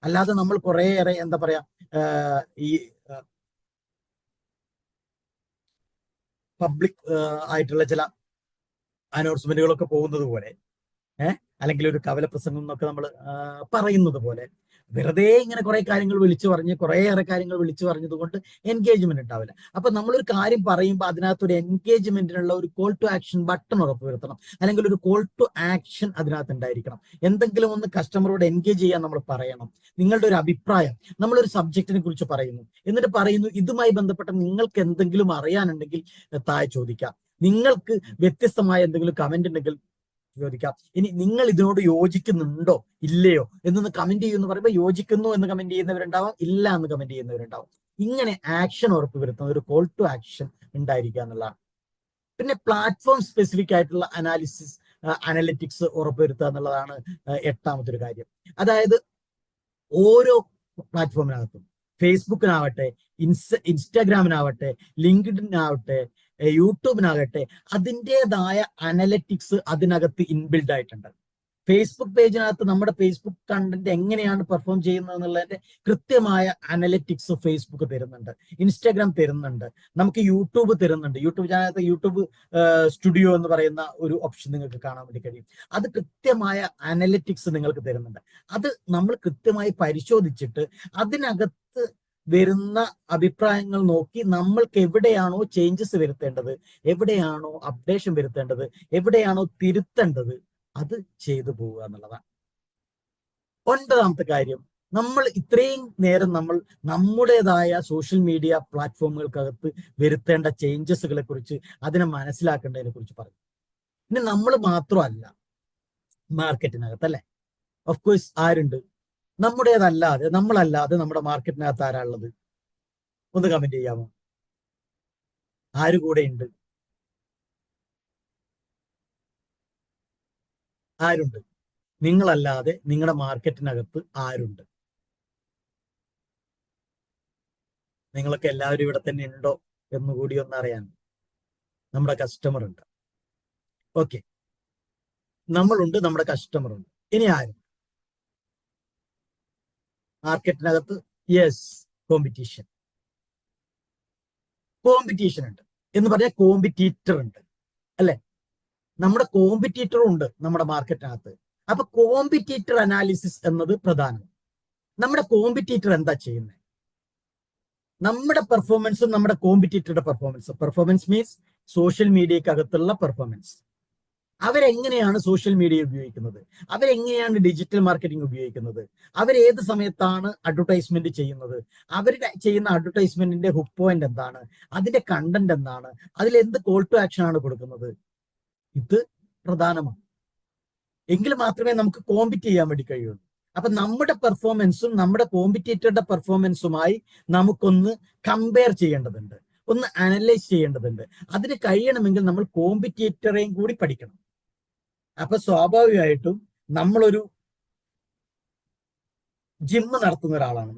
അല്ലാതെ നമ്മൾ കുറേയേറെ എന്താ പറയാ ഈ പബ്ലിക് ആയിട്ടുള്ള ചില അനൗൺസ്മെന്റുകളൊക്കെ പോകുന്നത് പോലെ ഏഹ് അല്ലെങ്കിൽ ഒരു കവല പ്രസംഗം എന്നൊക്കെ നമ്മൾ പറയുന്നത് പോലെ. വെറുതെ ഇങ്ങനെ കുറെ കാര്യങ്ങൾ വിളിച്ചു പറഞ്ഞ് കുറേയേറെ കാര്യങ്ങൾ വിളിച്ചു പറഞ്ഞത് കൊണ്ട് എൻഗേജ്മെന്റ് ഉണ്ടാവില്ല. അപ്പൊ നമ്മളൊരു കാര്യം പറയുമ്പോൾ അതിനകത്ത് ഒരു എൻഗേജ്മെന്റിനുള്ള ഒരു കോൾ ടു ആക്ഷൻ ബട്ടൺ ഉറപ്പുവരുത്തണം അല്ലെങ്കിൽ ഒരു കോൾ ടു ആക്ഷൻ അതിനകത്ത് ഉണ്ടായിരിക്കണം. എന്തെങ്കിലും ഒന്ന് കസ്റ്റമറോട് എൻഗേജ് ചെയ്യാൻ നമ്മൾ പറയണം. നിങ്ങളുടെ ഒരു അഭിപ്രായം നമ്മളൊരു സബ്ജക്റ്റിനെ കുറിച്ച് പറയുന്നു. എന്നിട്ട് പറയുന്നു ഇതുമായി ബന്ധപ്പെട്ട നിങ്ങൾക്ക് എന്തെങ്കിലും അറിയാനുണ്ടെങ്കിൽ താഴെ ചോദിക്കാം. നിങ്ങൾക്ക് വ്യത്യസ്തമായ എന്തെങ്കിലും കമന്റ് ഉണ്ടെങ്കിൽ ചോദിക്കാം. ഇനി നിങ്ങൾ ഇതിനോട് യോജിക്കുന്നുണ്ടോ? ഇല്ലയോ? എന്നൊന്ന് കമന്റ് ചെയ്യുമെന്ന് പറയുമ്പോൾ യോജിക്കുന്നു എന്ന് കമന്റ് ചെയ്യുന്നവരുണ്ടാവാം ഇല്ല എന്ന് കമന്റ് ചെയ്യുന്നവരുണ്ടാവും. ഇങ്ങനെ ആക്ഷൻ ഉറപ്പുവരുത്തുന്ന ഒരു കോൾ ടു ആക്ഷൻ ഉണ്ടായിരിക്കുക എന്നുള്ളതാണ്. പിന്നെ പ്ലാറ്റ്ഫോം സ്പെസിഫിക് ആയിട്ടുള്ള അനാലിസിസ് അനലിറ്റിക്സ് ഉറപ്പുവരുത്തുക എന്നുള്ളതാണ് എട്ടാമത്തെ ഒരു കാര്യം. അതായത് ഓരോ പ്ലാറ്റ്ഫോമിനകത്തും ഫേസ്ബുക്കിനാവട്ടെ ഇൻസ്റ്റ ഇൻസ്റ്റാഗ്രാമിനാവട്ടെ ലിങ്ക്ഡിനാവട്ടെ യൂട്യൂബിനാകട്ടെ അതിന്റെതായ അനലറ്റിക്സ് അതിനകത്ത് ഇൻബിൽഡ് ആയിട്ടുണ്ട്. ഫേസ്ബുക്ക് പേജിനകത്ത് നമ്മുടെ ഫേസ്ബുക്ക് കണ്ടന്റ് എങ്ങനെയാണ് പെർഫോം ചെയ്യുന്നത് എന്നുള്ളതിന്റെ കൃത്യമായ അനലറ്റിക്സ് ഫേസ്ബുക്ക് തരുന്നുണ്ട്. ഇൻസ്റ്റാഗ്രാം തരുന്നുണ്ട്. നമുക്ക് യൂട്യൂബ് തരുന്നുണ്ട്. യൂട്യൂബ് ചാനലത്ത് യൂട്യൂബ് സ്റ്റുഡിയോ എന്ന് പറയുന്ന ഒരു ഓപ്ഷൻ നിങ്ങൾക്ക് കാണാൻ വേണ്ടി കഴിയും. അത് കൃത്യമായ അനലറ്റിക്സ് നിങ്ങൾക്ക് തരുന്നുണ്ട്. അത് നമ്മൾ കൃത്യമായി പരിശോധിച്ചിട്ട് അതിനകത്ത് വരുന്ന അഭിപ്രായങ്ങൾ നോക്കി നമ്മൾക്ക് എവിടെയാണോ ചേഞ്ചസ് വരുത്തേണ്ടത്? എവിടെയാണോ അപ്ഡേഷൻ വരുത്തേണ്ടത്? എവിടെയാണോ തിരുത്തേണ്ടത്? അത് ചെയ്തു പോവുക എന്നുള്ളതാണ്. ഒൻപതാമത്തെ കാര്യം നമ്മൾ ഇത്രയും നേരം നമ്മൾ നമ്മുടേതായ സോഷ്യൽ മീഡിയ പ്ലാറ്റ്ഫോമുകൾക്കകത്ത് വരുത്തേണ്ട ചേഞ്ചസുകളെ കുറിച്ച് അതിനെ മനസ്സിലാക്കേണ്ടതിനെ കുറിച്ച് പറഞ്ഞു. പിന്നെ നമ്മൾ മാത്രമല്ല മാർക്കറ്റിനകത്ത് അല്ലെ? ഓഫ് കോഴ്സ് ആരുണ്ട്? നമ്മുടേതല്ലാതെ നമ്മളല്ലാതെ നമ്മുടെ മാർക്കറ്റിനകത്ത് ആരാളുള്ളത് ഒന്ന് കമന്റ് ചെയ്യാമോ? ആര് കൂടെ ഉണ്ട് ആരുണ്ട്? നിങ്ങളല്ലാതെ നിങ്ങളുടെ മാർക്കറ്റിനകത്ത് ആരുണ്ട്? നിങ്ങളൊക്കെ എല്ലാവരും ഇവിടെ തന്നെ ഉണ്ടോ എന്ന് കൂടി ഒന്ന് അറിയാൻ നമ്മുടെ കസ്റ്റമർ ഉണ്ട്. ഓക്കെ നമ്മളുണ്ട് നമ്മുടെ കസ്റ്റമർ ഉണ്ട്. ഇനി ആരും? മാർക്കറ്റിനകത്ത് യെസ് കോമ്പറ്റീഷൻ കോമ്പറ്റീഷൻ ഉണ്ട്. എന്ന് പറഞ്ഞാൽ കോമ്പറ്റീറ്റർ ഉണ്ട്. അല്ലെ? നമ്മുടെ കോമ്പറ്റീറ്റർ ഉണ്ട് നമ്മുടെ മാർക്കറ്റിനകത്ത് അപ്പൊ കോമ്പറ്റീറ്റർ അനാലിസിസ് എന്നത് പ്രധാനമാണ് നമ്മുടെ കോമ്പറ്റീറ്റർ എന്താ ചെയ്യുന്നത് നമ്മുടെ പെർഫോമൻസും നമ്മുടെ കോമ്പറ്റീറ്ററുടെ പെർഫോമൻസും പെർഫോമൻസ് മീൻസ് സോഷ്യൽ മീഡിയക്കകത്തുള്ള പെർഫോമൻസ് അവരെങ്ങനെയാണ് സോഷ്യൽ മീഡിയ ഉപയോഗിക്കുന്നത്? അവരെങ്ങനെയാണ് ഡിജിറ്റൽ മാർക്കറ്റിംഗ് ഉപയോഗിക്കുന്നത്? അവർ ഏത് സമയത്താണ് അഡ്വർടൈസ്മെന്റ് ചെയ്യുന്നത്? അവർ ചെയ്യുന്ന അഡ്വർടൈസ്മെന്റിന്റെ ഹുക്ക് പോയിന്റ് എന്താണ്? അതിന്റെ കണ്ടന്റ് എന്താണ്? അതിൽ എന്ത് കോൾ ടു ആക്ഷൻ ആണ് കൊടുക്കുന്നത്? ഇത് പ്രധാനമാണ്. എങ്കിൽ മാത്രമേ നമുക്ക് കോമ്പറ്റ് ചെയ്യാൻ വേണ്ടി കഴിയുള്ളൂ. അപ്പൊ നമ്മുടെ പെർഫോമൻസും നമ്മുടെ കോമ്പറ്റേറ്ററുടെ പെർഫോമൻസുമായി നമുക്കൊന്ന് കമ്പയർ ചെയ്യേണ്ടതുണ്ട്. ഒന്ന് അനലൈസ് ചെയ്യേണ്ടതുണ്ട്. അതിന് കഴിയണമെങ്കിൽ നമ്മൾ കോമ്പറ്റേറ്ററെയും കൂടി പഠിക്കണം. അപ്പൊ സ്വാഭാവികമായിട്ടും നമ്മളൊരു ജിമ്മ് നടത്തുന്ന ഒരാളാണ്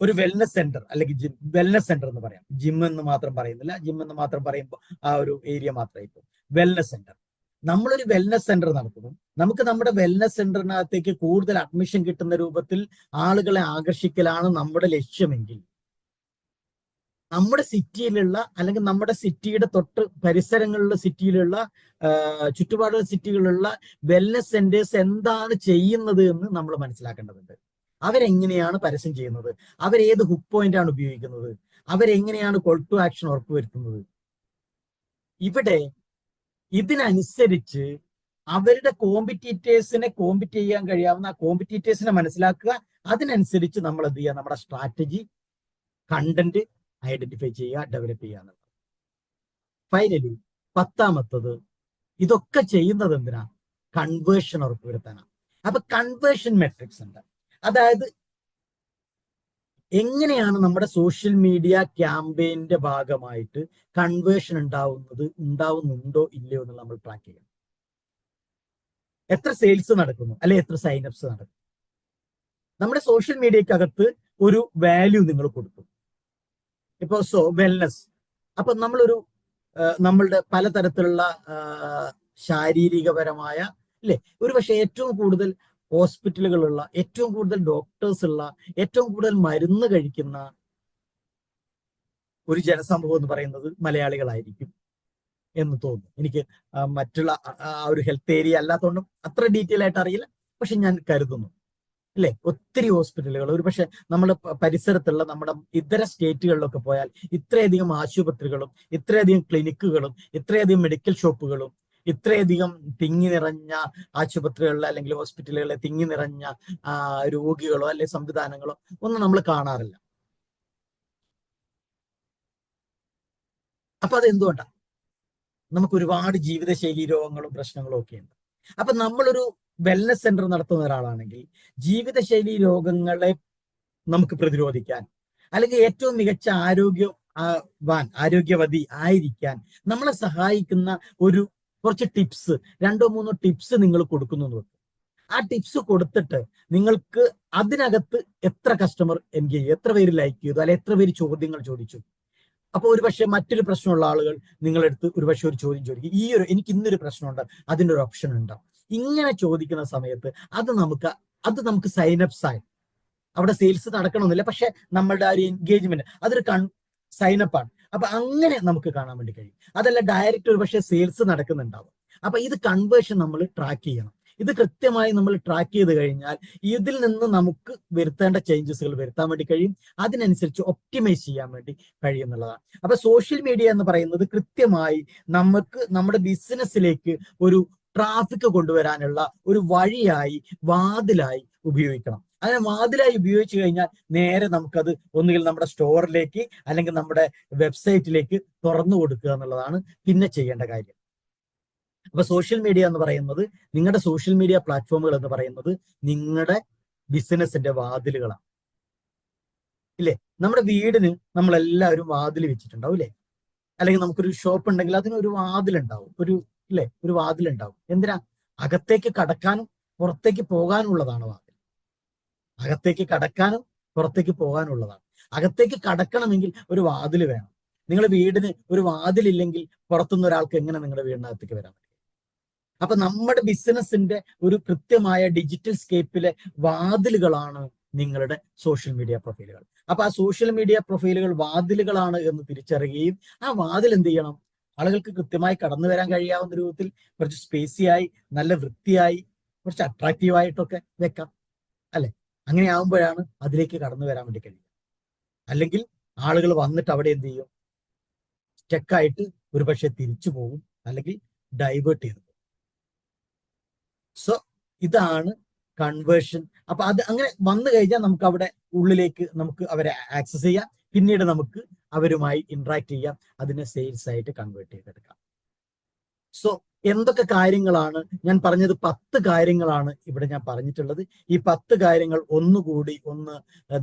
ഒരു വെൽനസ് സെന്റർ അല്ലെങ്കിൽ ജിം വെൽനസ് സെന്റർ എന്ന് പറയാം. ജിം എന്ന് മാത്രം പറയുന്നില്ല. ജിം എന്ന് മാത്രം പറയുമ്പോൾ ആ ഒരു ഏരിയ മാത്രമേ ഇപ്പോൾ വെൽനസ് സെന്റർ നമ്മളൊരു വെൽനസ് സെന്റർ നടത്തുന്നു. നമുക്ക് നമ്മുടെ വെൽനസ് സെന്ററിനകത്തേക്ക് കൂടുതൽ അഡ്മിഷൻ കിട്ടുന്ന രൂപത്തിൽ ആളുകളെ ആകർഷിക്കലാണ് നമ്മുടെ ലക്ഷ്യമെങ്കിൽ നമ്മുടെ സിറ്റിയിലുള്ള അല്ലെങ്കിൽ നമ്മുടെ സിറ്റിയുടെ തൊട്ട് പരിസരങ്ങളിലുള്ള സിറ്റിയിലുള്ള ചുറ്റുപാടുള്ള സിറ്റികളിലുള്ള വെൽനസ് സെന്റേഴ്സ് എന്താണ് ചെയ്യുന്നത് എന്ന് നമ്മൾ മനസ്സിലാക്കേണ്ടതുണ്ട്. അവരെങ്ങനെയാണ് പരസ്യം ചെയ്യുന്നത്? അവരേത് ഹുക്ക് പോയിന്റ് ആണ് ഉപയോഗിക്കുന്നത്? അവരെങ്ങനെയാണ് കോൾ ടു ആക്ഷൻ ഉറപ്പുവരുത്തുന്നത്? ഇവിടെ ഇതിനനുസരിച്ച് അവരുടെ കോമ്പറ്റീറ്റേഴ്സിനെ കോമ്പറ്റ് ചെയ്യാൻ കഴിയാവുന്ന ആ കോമ്പറ്റീറ്റേഴ്സിനെ മനസ്സിലാക്കുക. അതിനനുസരിച്ച് നമ്മൾ എന്ത് ചെയ്യുക? നമ്മുടെ സ്ട്രാറ്റജി കണ്ടന്റ് ഐഡന്റിഫൈ ചെയ്യുക ഡെവലപ്പ് ചെയ്യുക ഫൈനലി പത്താമത്തത് ഇതൊക്കെ ചെയ്യുന്നത് എന്തിനാ? കൺവേർഷൻ ഉറപ്പുവരുത്താനാണ് അപ്പൊ കൺവേർഷൻ മെട്രിക്സ് ഉണ്ട്. അതായത് എങ്ങനെയാണ് നമ്മുടെ സോഷ്യൽ മീഡിയ ക്യാമ്പയിന്റെ ഭാഗമായിട്ട് കൺവേർഷൻ ഉണ്ടാവുന്നത് ഉണ്ടാവുന്നുണ്ടോ ഇല്ലയോ എന്ന് നമ്മൾ ട്രാക്ക് ചെയ്യണം. എത്ര സെയിൽസ് നടക്കുന്നു അല്ലെ എത്ര സൈനപ്സ് നടക്കുന്നു. നമ്മുടെ സോഷ്യൽ മീഡിയക്കകത്ത് ഒരു വാല്യൂ നിങ്ങൾ കൊടുക്കും. ഇപ്പൊ സോ വെൽനസ് അപ്പൊ നമ്മളൊരു നമ്മളുടെ പലതരത്തിലുള്ള ശാരീരികപരമായ അല്ലെ ഒരു പക്ഷെ ഏറ്റവും കൂടുതൽ ഹോസ്പിറ്റലുകളുള്ള ഏറ്റവും കൂടുതൽ ഡോക്ടേഴ്സ് ഉള്ള ഏറ്റവും കൂടുതൽ മരുന്ന് കഴിക്കുന്ന ഒരു ജനസമൂഹം എന്ന് പറയുന്നത് മലയാളികളായിരിക്കും എന്ന് തോന്നുന്നു. എനിക്ക് മറ്റുള്ള ആ ഒരു ഹെൽത്ത് ഏരിയ അല്ലാത്തതുകൊണ്ടും അത്ര ഡീറ്റെയിൽ ആയിട്ട് അറിയില്ല. പക്ഷെ ഞാൻ കരുതുന്നു. അല്ലെ? ഒത്തിരി ഹോസ്പിറ്റലുകൾ. ഒരു പക്ഷെ നമ്മുടെ പരിസരത്തുള്ള നമ്മുടെ ഇതര സ്റ്റേറ്റുകളിലൊക്കെ പോയാൽ ഇത്രയധികം ആശുപത്രികളും ഇത്രയധികം ക്ലിനിക്കുകളും ഇത്രയധികം മെഡിക്കൽ ഷോപ്പുകളും ഇത്രയധികം തിങ്ങി നിറഞ്ഞ ആശുപത്രികളിൽ അല്ലെങ്കിൽ ഹോസ്പിറ്റലുകളിലെ തിങ്ങി നിറഞ്ഞ രോഗികളോ അല്ലെ സംവിധാനങ്ങളോ ഒന്നും നമ്മൾ കാണാറില്ല. അപ്പൊ അത് എന്തുകൊണ്ടാണ് നമുക്ക് ഒരുപാട് ജീവിതശൈലി രോഗങ്ങളും പ്രശ്നങ്ങളും ഒക്കെ ഉണ്ട് അപ്പൊ നമ്മളൊരു വെൽനസ് സെന്റർ നടത്തുന്ന ഒരാളാണെങ്കിൽ ജീവിതശൈലി രോഗങ്ങളെ നമുക്ക് പ്രതിരോധിക്കാൻ അല്ലെങ്കിൽ ഏറ്റവും മികച്ച ആരോഗ്യ വാൻ ആരോഗ്യവതി ആയിരിക്കാൻ നമ്മളെ സഹായിക്കുന്ന ഒരു കുറച്ച് ടിപ്സ് രണ്ടോ മൂന്നോ ടിപ്സ് നിങ്ങൾ കൊടുക്കുന്നു ആ ടിപ്സ് കൊടുത്തിട്ട് നിങ്ങൾക്ക് അതിനകത്ത് എത്ര കസ്റ്റമർ എൻഗേജ് ചെയ്തു എത്ര പേര് ലൈക്ക് ചെയ്തു അല്ലെ എത്ര പേര് ചോദ്യങ്ങൾ ചോദിച്ചു. അപ്പൊ ഒരു പക്ഷേ മറ്റൊരു പ്രശ്നമുള്ള ആളുകൾ നിങ്ങളെടുത്ത് ഒരുപക്ഷെ ഒരു ചോദ്യം ചോദിക്കും. ഈ ഒരു എനിക്ക് ഇന്നൊരു പ്രശ്നമുണ്ട് അതിന്റെ ഒരു ഓപ്ഷൻ ഉണ്ടോ. ഇങ്ങനെ ചോദിക്കുന്ന സമയത്ത് അത് നമുക്ക് അത് നമുക്ക് സൈനപ്സ് ആയി അവിടെ സെയിൽസ് നടക്കണമെന്നില്ല പക്ഷെ നമ്മളുടെ ആ ഒരു എൻഗേജ്മെന്റ് അതൊരു സൈനപ്പ് ആണ്. അപ്പൊ അങ്ങനെ നമുക്ക് കാണാൻ വേണ്ടി കഴിയും. അതല്ല ഡയറക്റ്റ് ഒരു പക്ഷേ സെയിൽസ് നടക്കുന്നുണ്ടാവും. അപ്പൊ ഇത് കൺവേർഷൻ നമ്മൾ ട്രാക്ക് ചെയ്യണം. ഇത് കൃത്യമായി നമ്മൾ ട്രാക്ക് ചെയ്ത് കഴിഞ്ഞാൽ ഇതിൽ നിന്ന് നമുക്ക് വരുത്തേണ്ട ചേഞ്ചസുകൾ വരുത്താൻ വേണ്ടി കഴിയും. അതിനനുസരിച്ച് ഒപ്റ്റിമൈസ് ചെയ്യാൻ വേണ്ടി കഴിയുന്നുള്ളതാണ് അപ്പൊ സോഷ്യൽ മീഡിയ എന്ന് പറയുന്നത് കൃത്യമായി നമുക്ക് നമ്മുടെ ബിസിനസ്സിലേക്ക് ഒരു ട്രാഫിക് കൊണ്ടുവരാനുള്ള ഒരു വഴിയായി വാതിലായി ഉപയോഗിക്കണം. അങ്ങനെ വാതിലായി ഉപയോഗിച്ചു കഴിഞ്ഞാൽ നേരെ നമുക്കത് ഒന്നുകിൽ നമ്മുടെ സ്റ്റോറിലേക്ക് അല്ലെങ്കിൽ നമ്മുടെ വെബ്സൈറ്റിലേക്ക് തുറന്നു കൊടുക്കുക എന്നുള്ളതാണ് പിന്നെ ചെയ്യേണ്ട കാര്യം. അപ്പൊ സോഷ്യൽ മീഡിയ എന്ന് പറയുന്നത് നിങ്ങളുടെ സോഷ്യൽ മീഡിയ പ്ലാറ്റ്ഫോമുകൾ എന്ന് പറയുന്നത് നിങ്ങളുടെ ബിസിനസിന്റെ വാതിലുകളാണ്. ഇല്ലേ? നമ്മുടെ വീടിന് നമ്മൾ എല്ലാവരും വാതിൽ വെച്ചിട്ടുണ്ടാവും അല്ലേ അല്ലെങ്കിൽ നമുക്കൊരു ഷോപ്പ് ഉണ്ടെങ്കിൽ അതിന് ഒരു വാതിലുണ്ടാവും. ഒരു ഇല്ലേ ഒരു വാതിലുണ്ടാവും. എന്തിനാ? അകത്തേക്ക് കടക്കാനും പുറത്തേക്ക് പോകാനുള്ളതാണ് വാതിൽ. അകത്തേക്ക് കടക്കാനും പുറത്തേക്ക് പോകാനുള്ളതാണ്. അകത്തേക്ക് കടക്കണമെങ്കിൽ ഒരു വാതിൽ വേണം. നിങ്ങളുടെ വീടിന് ഒരു വാതിലില്ലെങ്കിൽ പുറത്തുനിന്ന് ഒരാൾക്ക് എങ്ങനെ നിങ്ങളുടെ വീടിനകത്തേക്ക് വരാൻ പറ്റും? അപ്പൊ നമ്മുടെ ബിസിനസിന്റെ ഒരു കൃത്യമായ ഡിജിറ്റൽ സ്കേപ്പിലെ വാതിലുകളാണ് നിങ്ങളുടെ സോഷ്യൽ മീഡിയ പ്രൊഫൈലുകൾ. അപ്പൊ ആ സോഷ്യൽ മീഡിയ പ്രൊഫൈലുകൾ വാതിലുകളാണ് എന്ന് തിരിച്ചറിയുകയും ആ വാതിൽ എന്ത് ചെയ്യണം? ആളുകൾക്ക് കൃത്യമായി കടന്നു വരാൻ കഴിയാവുന്ന രൂപത്തിൽ കുറച്ച് സ്പേസിയായി നല്ല വൃത്തിയായി കുറച്ച് അട്രാക്റ്റീവ് ആയിട്ടൊക്കെ വെക്കാം. അല്ലെ? അങ്ങനെ ആകുമ്പോഴാണ് അതിലേക്ക് കടന്നു വരാൻ വേണ്ടി കഴിയുക. അല്ലെങ്കിൽ ആളുകൾ വന്നിട്ട് അവിടെ എന്ത് ചെയ്യും? സ്റ്റക്കായിട്ട് ഒരുപക്ഷെ തിരിച്ചു പോകും. അല്ലെങ്കിൽ ഡൈവേർട്ട് ചെയ്തു പോകും. സോ ഇതാണ് കൺവേർഷൻ അപ്പൊ അത് അങ്ങനെ വന്നു കഴിഞ്ഞാൽ നമുക്ക് അവിടെ ഉള്ളിലേക്ക് നമുക്ക് അവരെ ആക്സസ് ചെയ്യാം. പിന്നീട് നമുക്ക് അവരുമായി ഇന്ററാക്ട് ചെയ്യാം അതിനെ സെയിൽസ് ആയിട്ട് കൺവേർട്ട് ചെയ്തെടുക്കാം. സോ എന്തൊക്കെ കാര്യങ്ങളാണ്? ഞാൻ പറഞ്ഞത് പത്ത് കാര്യങ്ങളാണ് ഇവിടെ ഞാൻ പറഞ്ഞിട്ടുള്ളത്. ഈ പത്ത് കാര്യങ്ങൾ ഒന്നുകൂടി ഒന്ന്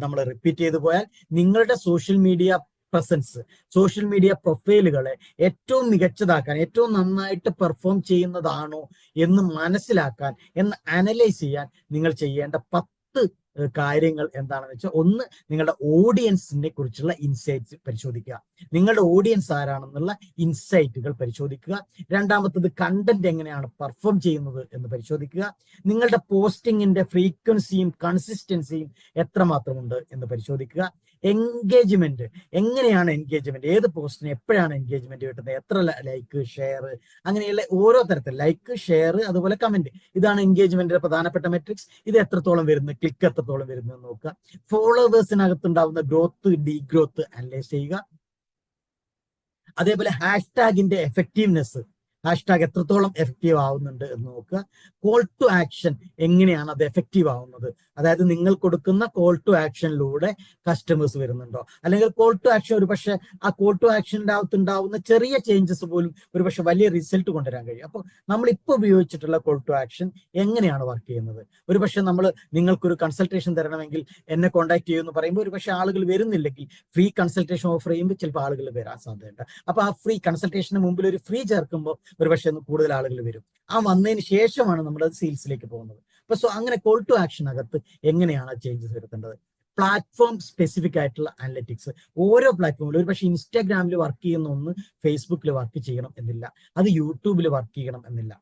നമ്മൾ റിപ്പീറ്റ് ചെയ്തു പോയാൽ നിങ്ങളുടെ social media presence social media പ്രൊഫൈലുകളെ ഏറ്റവും മികച്ചതാക്കാൻ ഏറ്റവും നന്നായിട്ട് പെർഫോം ചെയ്യുന്നതാണോ എന്ന് മനസ്സിലാക്കാൻ എന്ന് അനലൈസ് ചെയ്യാൻ നിങ്ങൾ ചെയ്യേണ്ട പത്ത് കാര്യങ്ങൾ എന്താണെന്ന് വെച്ചാൽ ഒന്ന് നിങ്ങളുടെ ഓഡിയൻസിനെ കുറിച്ചുള്ള ഇൻസൈറ്റ്സ് പരിശോധിക്കുക. നിങ്ങളുടെ ഓഡിയൻസ് ആരാണെന്നുള്ള ഇൻസൈറ്റുകൾ പരിശോധിക്കുക. രണ്ടാമത്തത് കണ്ടന്റ് എങ്ങനെയാണ് പെർഫോം ചെയ്യുന്നത് എന്ന് പരിശോധിക്കുക. നിങ്ങളുടെ പോസ്റ്റിങ്ങിന്റെ ഫ്രീക്വൻസിയും കൺസിസ്റ്റൻസിയും എത്രമാത്രമുണ്ട് എന്ന് പരിശോധിക്കുക. എൻഗേജ്മെന്റ് എങ്ങനെയാണ് എൻഗേജ്മെന്റ് ഏത് പോസ്റ്റിന് എപ്പോഴാണ് എൻഗേജ്മെന്റ് കിട്ടുന്നത്? എത്ര ലൈക്ക് ഷെയർ അങ്ങനെയുള്ള ഓരോ തരത്തിൽ. ലൈക്ക് ഷെയർ അതുപോലെ കമന്റ് ഇതാണ് എൻഗേജ്മെന്റിന്റെ പ്രധാനപ്പെട്ട മെട്രിക്സ് ഇത് എത്രത്തോളം വരുന്നു? ക്ലിക്ക് എത്രത്തോളം വരുന്നു എന്ന് നോക്കുക. ഫോളോവേഴ്സിനകത്ത് ഉണ്ടാവുന്ന ഗ്രോത്ത് ഡീ ഗ്രോത്ത് അനലൈസ് ചെയ്യുക. അതേപോലെ ഹാഷ്ടാഗിന്റെ എഫക്റ്റീവ്നെസ് ഹാഷ്ടാഗ് എത്രത്തോളം എഫക്റ്റീവ് ആവുന്നുണ്ട് എന്ന് നോക്കുക. കോൾ ടു ആക്ഷൻ എങ്ങനെയാണ് അത് എഫക്റ്റീവ് ആവുന്നത്? അതായത് നിങ്ങൾ കൊടുക്കുന്ന കോൾ ടു ആക്ഷനിലൂടെ കസ്റ്റമേഴ്സ് വരുന്നുണ്ടോ? അല്ലെങ്കിൽ കോൾ ടു ആക്ഷൻ ഒരു പക്ഷെ ആ കോൾ ടു ആക്ഷന്റെ അകത്ത് ഉണ്ടാവുന്ന ചെറിയ ചേഞ്ചസ് പോലും ഒരു പക്ഷെ വലിയ റിസൾട്ട് കൊണ്ടുവരാൻ കഴിയും. അപ്പോൾ നമ്മൾ ഇപ്പോൾ ഉപയോഗിച്ചിട്ടുള്ള കോൾ ടു ആക്ഷൻ എങ്ങനെയാണ് വർക്ക് ചെയ്യുന്നത്? ഒരു പക്ഷെ നമ്മൾ നിങ്ങൾക്കൊരു കൺസൾട്ടേഷൻ തരണമെങ്കിൽ എന്നെ കോൺടാക്ട് ചെയ്യുമെന്ന് പറയുമ്പോൾ ഒരു പക്ഷെ ആളുകൾ വരുന്നില്ലെങ്കിൽ ഫ്രീ കൺസൾട്ടേഷൻ ഓഫർ ചെയ്യുമ്പോൾ ചിലപ്പോൾ ആളുകൾ വരാൻ സാധ്യതയുണ്ട്. അപ്പോൾ ആ ഫ്രീ കൺസൾട്ടേഷന് മുമ്പിൽ ഒരു ഫ്രീ ചേർക്കുമ്പോൾ ഒരു പക്ഷേ കൂടുതൽ ആളുകൾ വരും. ആ വന്നതിന് ശേഷമാണ് നമ്മൾ സെയിൽസിലേക്ക് പോകുന്നത്. അപ്പൊ സോ അങ്ങനെ കോൾ ടു ആക്ഷൻ അകത്ത് എങ്ങനെയാണ് ചേഞ്ചസ് വരുത്തേണ്ടത്? പ്ലാറ്റ്ഫോം സ്പെസിഫിക് ആയിട്ടുള്ള അനലറ്റിക്സ് ഓരോ പ്ലാറ്റ്ഫോമിലും ഒരു പക്ഷേ ഇൻസ്റ്റാഗ്രാമിൽ വർക്ക് ചെയ്യുന്ന ഒന്ന് ഫേസ്ബുക്കിൽ വർക്ക് ചെയ്യണം എന്നില്ല. അത് യൂട്യൂബിൽ വർക്ക് ചെയ്യണം എന്നില്ല.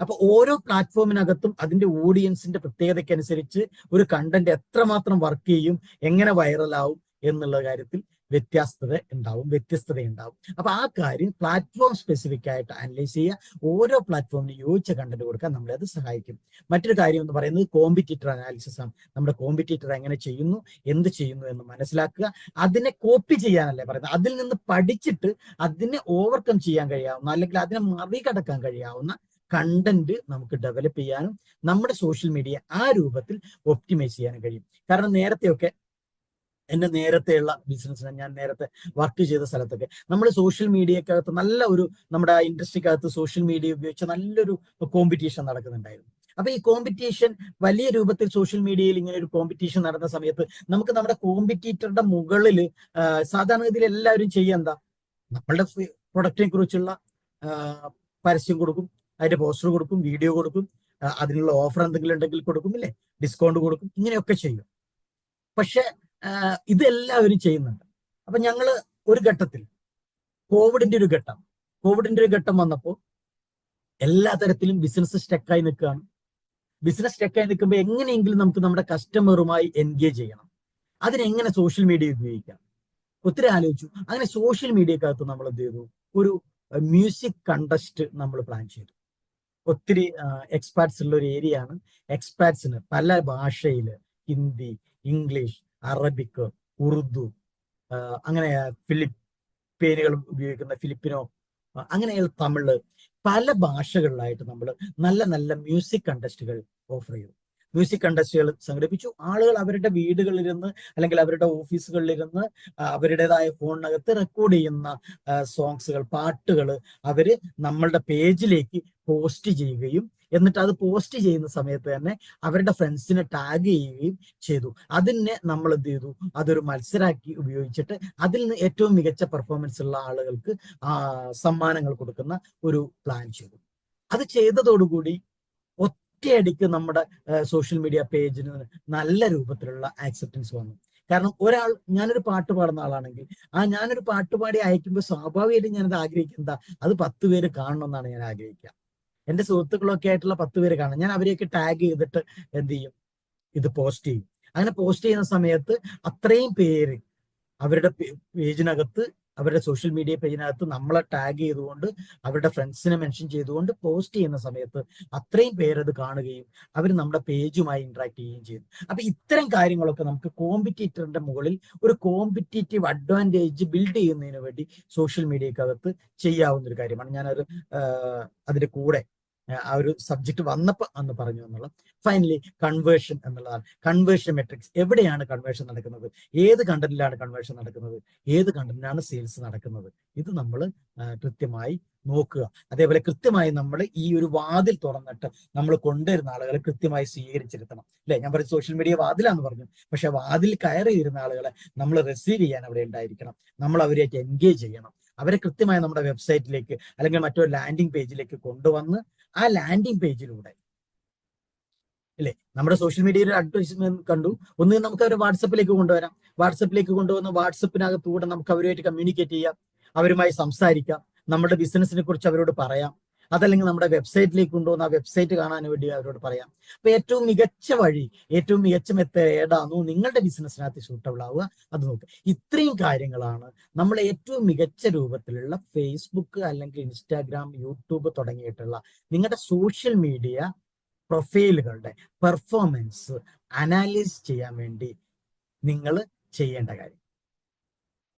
അപ്പൊ ഓരോ പ്ലാറ്റ്ഫോമിനകത്തും അതിന്റെ ഓഡിയൻസിന്റെ പ്രത്യേകതയ്ക്കനുസരിച്ച് ഒരു കണ്ടന്റ് എത്രമാത്രം വർക്ക് ചെയ്യും എങ്ങനെ വൈറലാവും എന്നുള്ള കാര്യത്തിൽ വ്യത്യാസ്തത ഉണ്ടാവും വ്യത്യസ്തത ഉണ്ടാവും അപ്പൊ ആ കാര്യം പ്ലാറ്റ്ഫോം സ്പെസിഫിക് ആയിട്ട് അനലൈസ് ചെയ്യുക. ഓരോ പ്ലാറ്റ്ഫോമിന് യോജിച്ച കണ്ടന്റ് കൊടുക്കാൻ നമ്മളെ അത് സഹായിക്കും. മറ്റൊരു കാര്യം എന്ന് പറയുന്നത് കോമ്പറ്റീറ്റർ അനാലിസിസ് ആണ്. നമ്മുടെ കോമ്പറ്റീറ്റർ എങ്ങനെ ചെയ്യുന്നു എന്ത് ചെയ്യുന്നു എന്ന് മനസ്സിലാക്കുക. അതിനെ കോപ്പി ചെയ്യാനല്ലേ പറയുന്നത്. അതിൽ നിന്ന് പഠിച്ചിട്ട് അതിനെ ഓവർകം ചെയ്യാൻ കഴിയാവുന്ന അല്ലെങ്കിൽ അതിനെ മറികടക്കാൻ കഴിയാവുന്ന കണ്ടന്റ് നമുക്ക് ഡെവലപ്പ് ചെയ്യാനും നമ്മുടെ സോഷ്യൽ മീഡിയ ആ രൂപത്തിൽ ഒപ്റ്റിമൈസ് ചെയ്യാനും കഴിയും. കാരണം നേരത്തെയൊക്കെ എന്റെ നേരത്തെയുള്ള ബിസിനസ്സിന് ഞാൻ നേരത്തെ വർക്ക് ചെയ്ത സ്ഥലത്തൊക്കെ. നമ്മൾ സോഷ്യൽ മീഡിയക്കകത്ത് നല്ല ഒരു നമ്മുടെ ഇൻഡസ്ട്രിക്കകത്ത് സോഷ്യൽ മീഡിയ ഉപയോഗിച്ച് നല്ലൊരു കോമ്പറ്റീഷൻ നടക്കുന്നുണ്ടായിരുന്നു. അപ്പൊ ഈ കോമ്പറ്റീഷൻ വലിയ രൂപത്തിൽ സോഷ്യൽ മീഡിയയിൽ ഇങ്ങനെ ഒരു കോമ്പറ്റീഷൻ നടന്ന സമയത്ത് നമുക്ക് നമ്മുടെ കോമ്പറ്റീറ്ററുടെ മുകളിൽ സാധാരണഗതിയിൽ എല്ലാവരും ചെയ്യുക എന്താ? നമ്മളുടെ പ്രൊഡക്റ്റിനെ കുറിച്ചുള്ള പരസ്യം കൊടുക്കും അതിന്റെ പോസ്റ്റർ കൊടുക്കും വീഡിയോ കൊടുക്കും അതിനുള്ള ഓഫർ എന്തെങ്കിലും ഉണ്ടെങ്കിൽ കൊടുക്കും ഇല്ലേ? ഡിസ്കൗണ്ട് കൊടുക്കും ഇങ്ങനെയൊക്കെ ചെയ്യും പക്ഷെ ഇതെല്ലാവരും ചെയ്യുന്നുണ്ട്. അപ്പൊ ഞങ്ങൾ ഒരു ഘട്ടത്തിൽ കോവിഡിന്റെ ഒരു ഘട്ടം കോവിഡിന്റെ ഒരു ഘട്ടം വന്നപ്പോൾ എല്ലാ തരത്തിലും ബിസിനസ് സ്റ്റക്കായി നിൽക്കുകയാണ്. ബിസിനസ് സ്റ്റക്കായി നിൽക്കുമ്പോൾ എങ്ങനെയെങ്കിലും നമുക്ക് നമ്മുടെ കസ്റ്റമറുമായി എൻഗേജ് ചെയ്യണം. അതിനെങ്ങനെ സോഷ്യൽ മീഡിയ ഉപയോഗിക്കാം? ഒത്തിരി ആലോചിച്ചു. അങ്ങനെ സോഷ്യൽ മീഡിയക്കകത്ത് നമ്മൾ എന്ത് ചെയ്തു? ഒരു മ്യൂസിക് കണ്ടസ്റ്റ് നമ്മൾ പ്ലാൻ ചെയ്തു. ഒത്തിരി എക്സ്പാർട്സ് ഉള്ള ഒരു ഏരിയ ആണ്. എക്സ്പാർട്സിന് പല ഭാഷയിൽ ഹിന്ദി ഇംഗ്ലീഷ് അറബിക് ഉറുദു അങ്ങനെ ഫിലിപ്പീനുകൾ ഉപയോഗിക്കുന്ന ഫിലിപ്പിനോ അങ്ങനെയുള്ള തമിഴ് പല ഭാഷകളിലായിട്ട് നമ്മൾ നല്ല നല്ല മ്യൂസിക് കണ്ടസ്റ്റുകൾ ഓഫർ ചെയ്തു മ്യൂസിക് കണ്ടസ്റ്റുകൾ സംഘടിപ്പിച്ചു. ആളുകൾ അവരുടെ വീടുകളിലിരുന്ന് അല്ലെങ്കിൽ അവരുടെ ഓഫീസുകളിലിരുന്ന് അവരുടേതായ ഫോണിനകത്ത് റെക്കോർഡ് ചെയ്യുന്ന സോങ്സുകൾ പാട്ടുകൾ അവർ നമ്മളുടെ പേജിലേക്ക് പോസ്റ്റ് ചെയ്യുകയും എന്നിട്ട് അത് പോസ്റ്റ് ചെയ്യുന്ന സമയത്ത് തന്നെ അവരുടെ ഫ്രണ്ട്സിനെ ടാഗ് ചെയ്യുകയും ചെയ്തു. അതിനെ നമ്മൾ എന്ത് ചെയ്തു? അതൊരു മത്സരാക്കി ഉപയോഗിച്ചിട്ട് അതിൽ നിന്ന് ഏറ്റവും മികച്ച പെർഫോമൻസ് ഉള്ള ആളുകൾക്ക് സമ്മാനങ്ങൾ കൊടുക്കുന്ന ഒരു പ്ലാൻ ചെയ്തു. അത് ചെയ്തതോടുകൂടി ഒറ്റയടിക്ക് നമ്മുടെ സോഷ്യൽ മീഡിയ പേജിന് നല്ല രൂപത്തിലുള്ള ആക്സെപ്റ്റൻസ് വന്നു. കാരണം ഒരാൾ ഞാനൊരു പാട്ട് പാടുന്ന ആളാണെങ്കിൽ ആ ഞാനൊരു പാട്ട് പാടി അയക്കുമ്പോൾ സ്വാഭാവികമായിട്ടും ഞാനത് ആഗ്രഹിക്കുന്നത് അത് പത്ത് പേര് കാണണം എന്നാണ് ഞാൻ ആഗ്രഹിക്കുക. എന്റെ സുഹൃത്തുക്കളൊക്കെ ആയിട്ടുള്ള പത്ത് പേര് കാണണം. ഞാൻ അവരെയൊക്കെ ടാഗ് ചെയ്തിട്ട് എന്ത് ചെയ്യും? ഇത് പോസ്റ്റ് ചെയ്യും. അങ്ങനെ പോസ്റ്റ് ചെയ്യുന്ന സമയത്ത് അത്രയും പേര് അവരുടെ പേജിനകത്ത് അവരുടെ സോഷ്യൽ മീഡിയ പേജിനകത്ത് നമ്മളെ ടാഗ് ചെയ്തുകൊണ്ട് അവരുടെ ഫ്രണ്ട്സിനെ മെൻഷൻ ചെയ്തുകൊണ്ട് പോസ്റ്റ് ചെയ്യുന്ന സമയത്ത് അത്രയും പേരത് കാണുകയും അവർ നമ്മുടെ പേജുമായി ഇന്ററാക്ട് ചെയ്യുകയും ചെയ്യും അപ്പൊ ഇത്തരം കാര്യങ്ങളൊക്കെ നമുക്ക് കോമ്പറ്റീറ്ററിന്റെ മുകളിൽ ഒരു കോമ്പറ്റീറ്റീവ് അഡ്വാന്റേജ് ബിൽഡ് ചെയ്യുന്നതിന് വേണ്ടി സോഷ്യൽ മീഡിയക്കകത്ത് ചെയ്യാവുന്ന ഒരു കാര്യമാണ്. ഞാനത് അതിന്റെ കൂടെ ആ ഒരു സബ്ജക്ട് വന്നപ്പോ അന്ന് പറഞ്ഞു എന്നുള്ളത്. ഫൈനലി കൺവേർഷൻ എന്നുള്ളതാണ്. കൺവേർഷൻ മെട്രിക്സ് എവിടെയാണ് കൺവേർഷൻ നടക്കുന്നത്? ഏത് കണ്ടന്റിലാണ് കൺവേർഷൻ നടക്കുന്നത്? ഏത് കണ്ടന്റിലാണ് സെയിൽസ് നടക്കുന്നത്? ഇത് നമ്മൾ കൃത്യമായി നോക്കുക. അതേപോലെ കൃത്യമായി നമ്മൾ ഈ ഒരു വാതിൽ തുറന്നിട്ട് നമ്മൾ കൊണ്ടുവരുന്ന ആളുകളെ കൃത്യമായി സ്വീകരിച്ചിരുത്തണം. അല്ലെ? ഞാൻ പറഞ്ഞു സോഷ്യൽ മീഡിയ വാതിലാന്ന് പറഞ്ഞു. പക്ഷെ വാതിൽ കയറി ഇരുന്ന ആളുകളെ നമ്മൾ റിസീവ് ചെയ്യാൻ അവിടെ ഉണ്ടായിരിക്കണം. നമ്മൾ അവരെയൊക്കെ എൻഗേജ് ചെയ്യണം. അവരെ കൃത്യമായി നമ്മുടെ വെബ്സൈറ്റിലേക്ക് അല്ലെങ്കിൽ മറ്റൊരു ലാൻഡിംഗ് പേജിലേക്ക് കൊണ്ടുവന്ന് ആ ലാൻഡിംഗ് പേജിലൂടെ അല്ലേ നമ്മുടെ സോഷ്യൽ മീഡിയയിൽ അഡ്വർടൈസ്മെന്റ് കണ്ടു. ഒന്ന് നമുക്ക് അവരെ വാട്സപ്പിലേക്ക് കൊണ്ടുവരാം. വാട്സപ്പിലേക്ക് കൊണ്ടുവന്ന് വാട്സപ്പിനകത്തൂടെ നമുക്ക് അവരുമായിട്ട് കമ്മ്യൂണിക്കേറ്റ് ചെയ്യാം. അവരുമായി സംസാരിക്കാം. നമ്മുടെ ബിസിനസിനെ കുറിച്ച് അവരോട് പറയാം. അതല്ലെങ്കിൽ നമ്മുടെ വെബ്സൈറ്റിലേക്ക് കൊണ്ടുവന്ന് ആ വെബ്സൈറ്റ് കാണാൻ വേണ്ടി അവരോട് പറയാം. അപ്പൊ ഏറ്റവും മികച്ച വഴി ഏറ്റവും മികച്ച മെത്തേഡ് ഏതാണോ നിങ്ങളുടെ ബിസിനസ്സിനകത്ത് സൂട്ടബിൾ ആവുക അത് നോക്കുക ഇത്രയും കാര്യങ്ങളാണ് നമ്മൾ ഏറ്റവും മികച്ച രൂപത്തിലുള്ള ഫേസ്ബുക്ക് അല്ലെങ്കിൽ ഇൻസ്റ്റാഗ്രാം യൂട്യൂബ് തുടങ്ങിയിട്ടുള്ള നിങ്ങളുടെ സോഷ്യൽ മീഡിയ പ്രൊഫൈലുകളുടെ പെർഫോമൻസ് അനാലിസ് ചെയ്യാൻ വേണ്ടി നിങ്ങൾ ചെയ്യേണ്ട കാര്യം.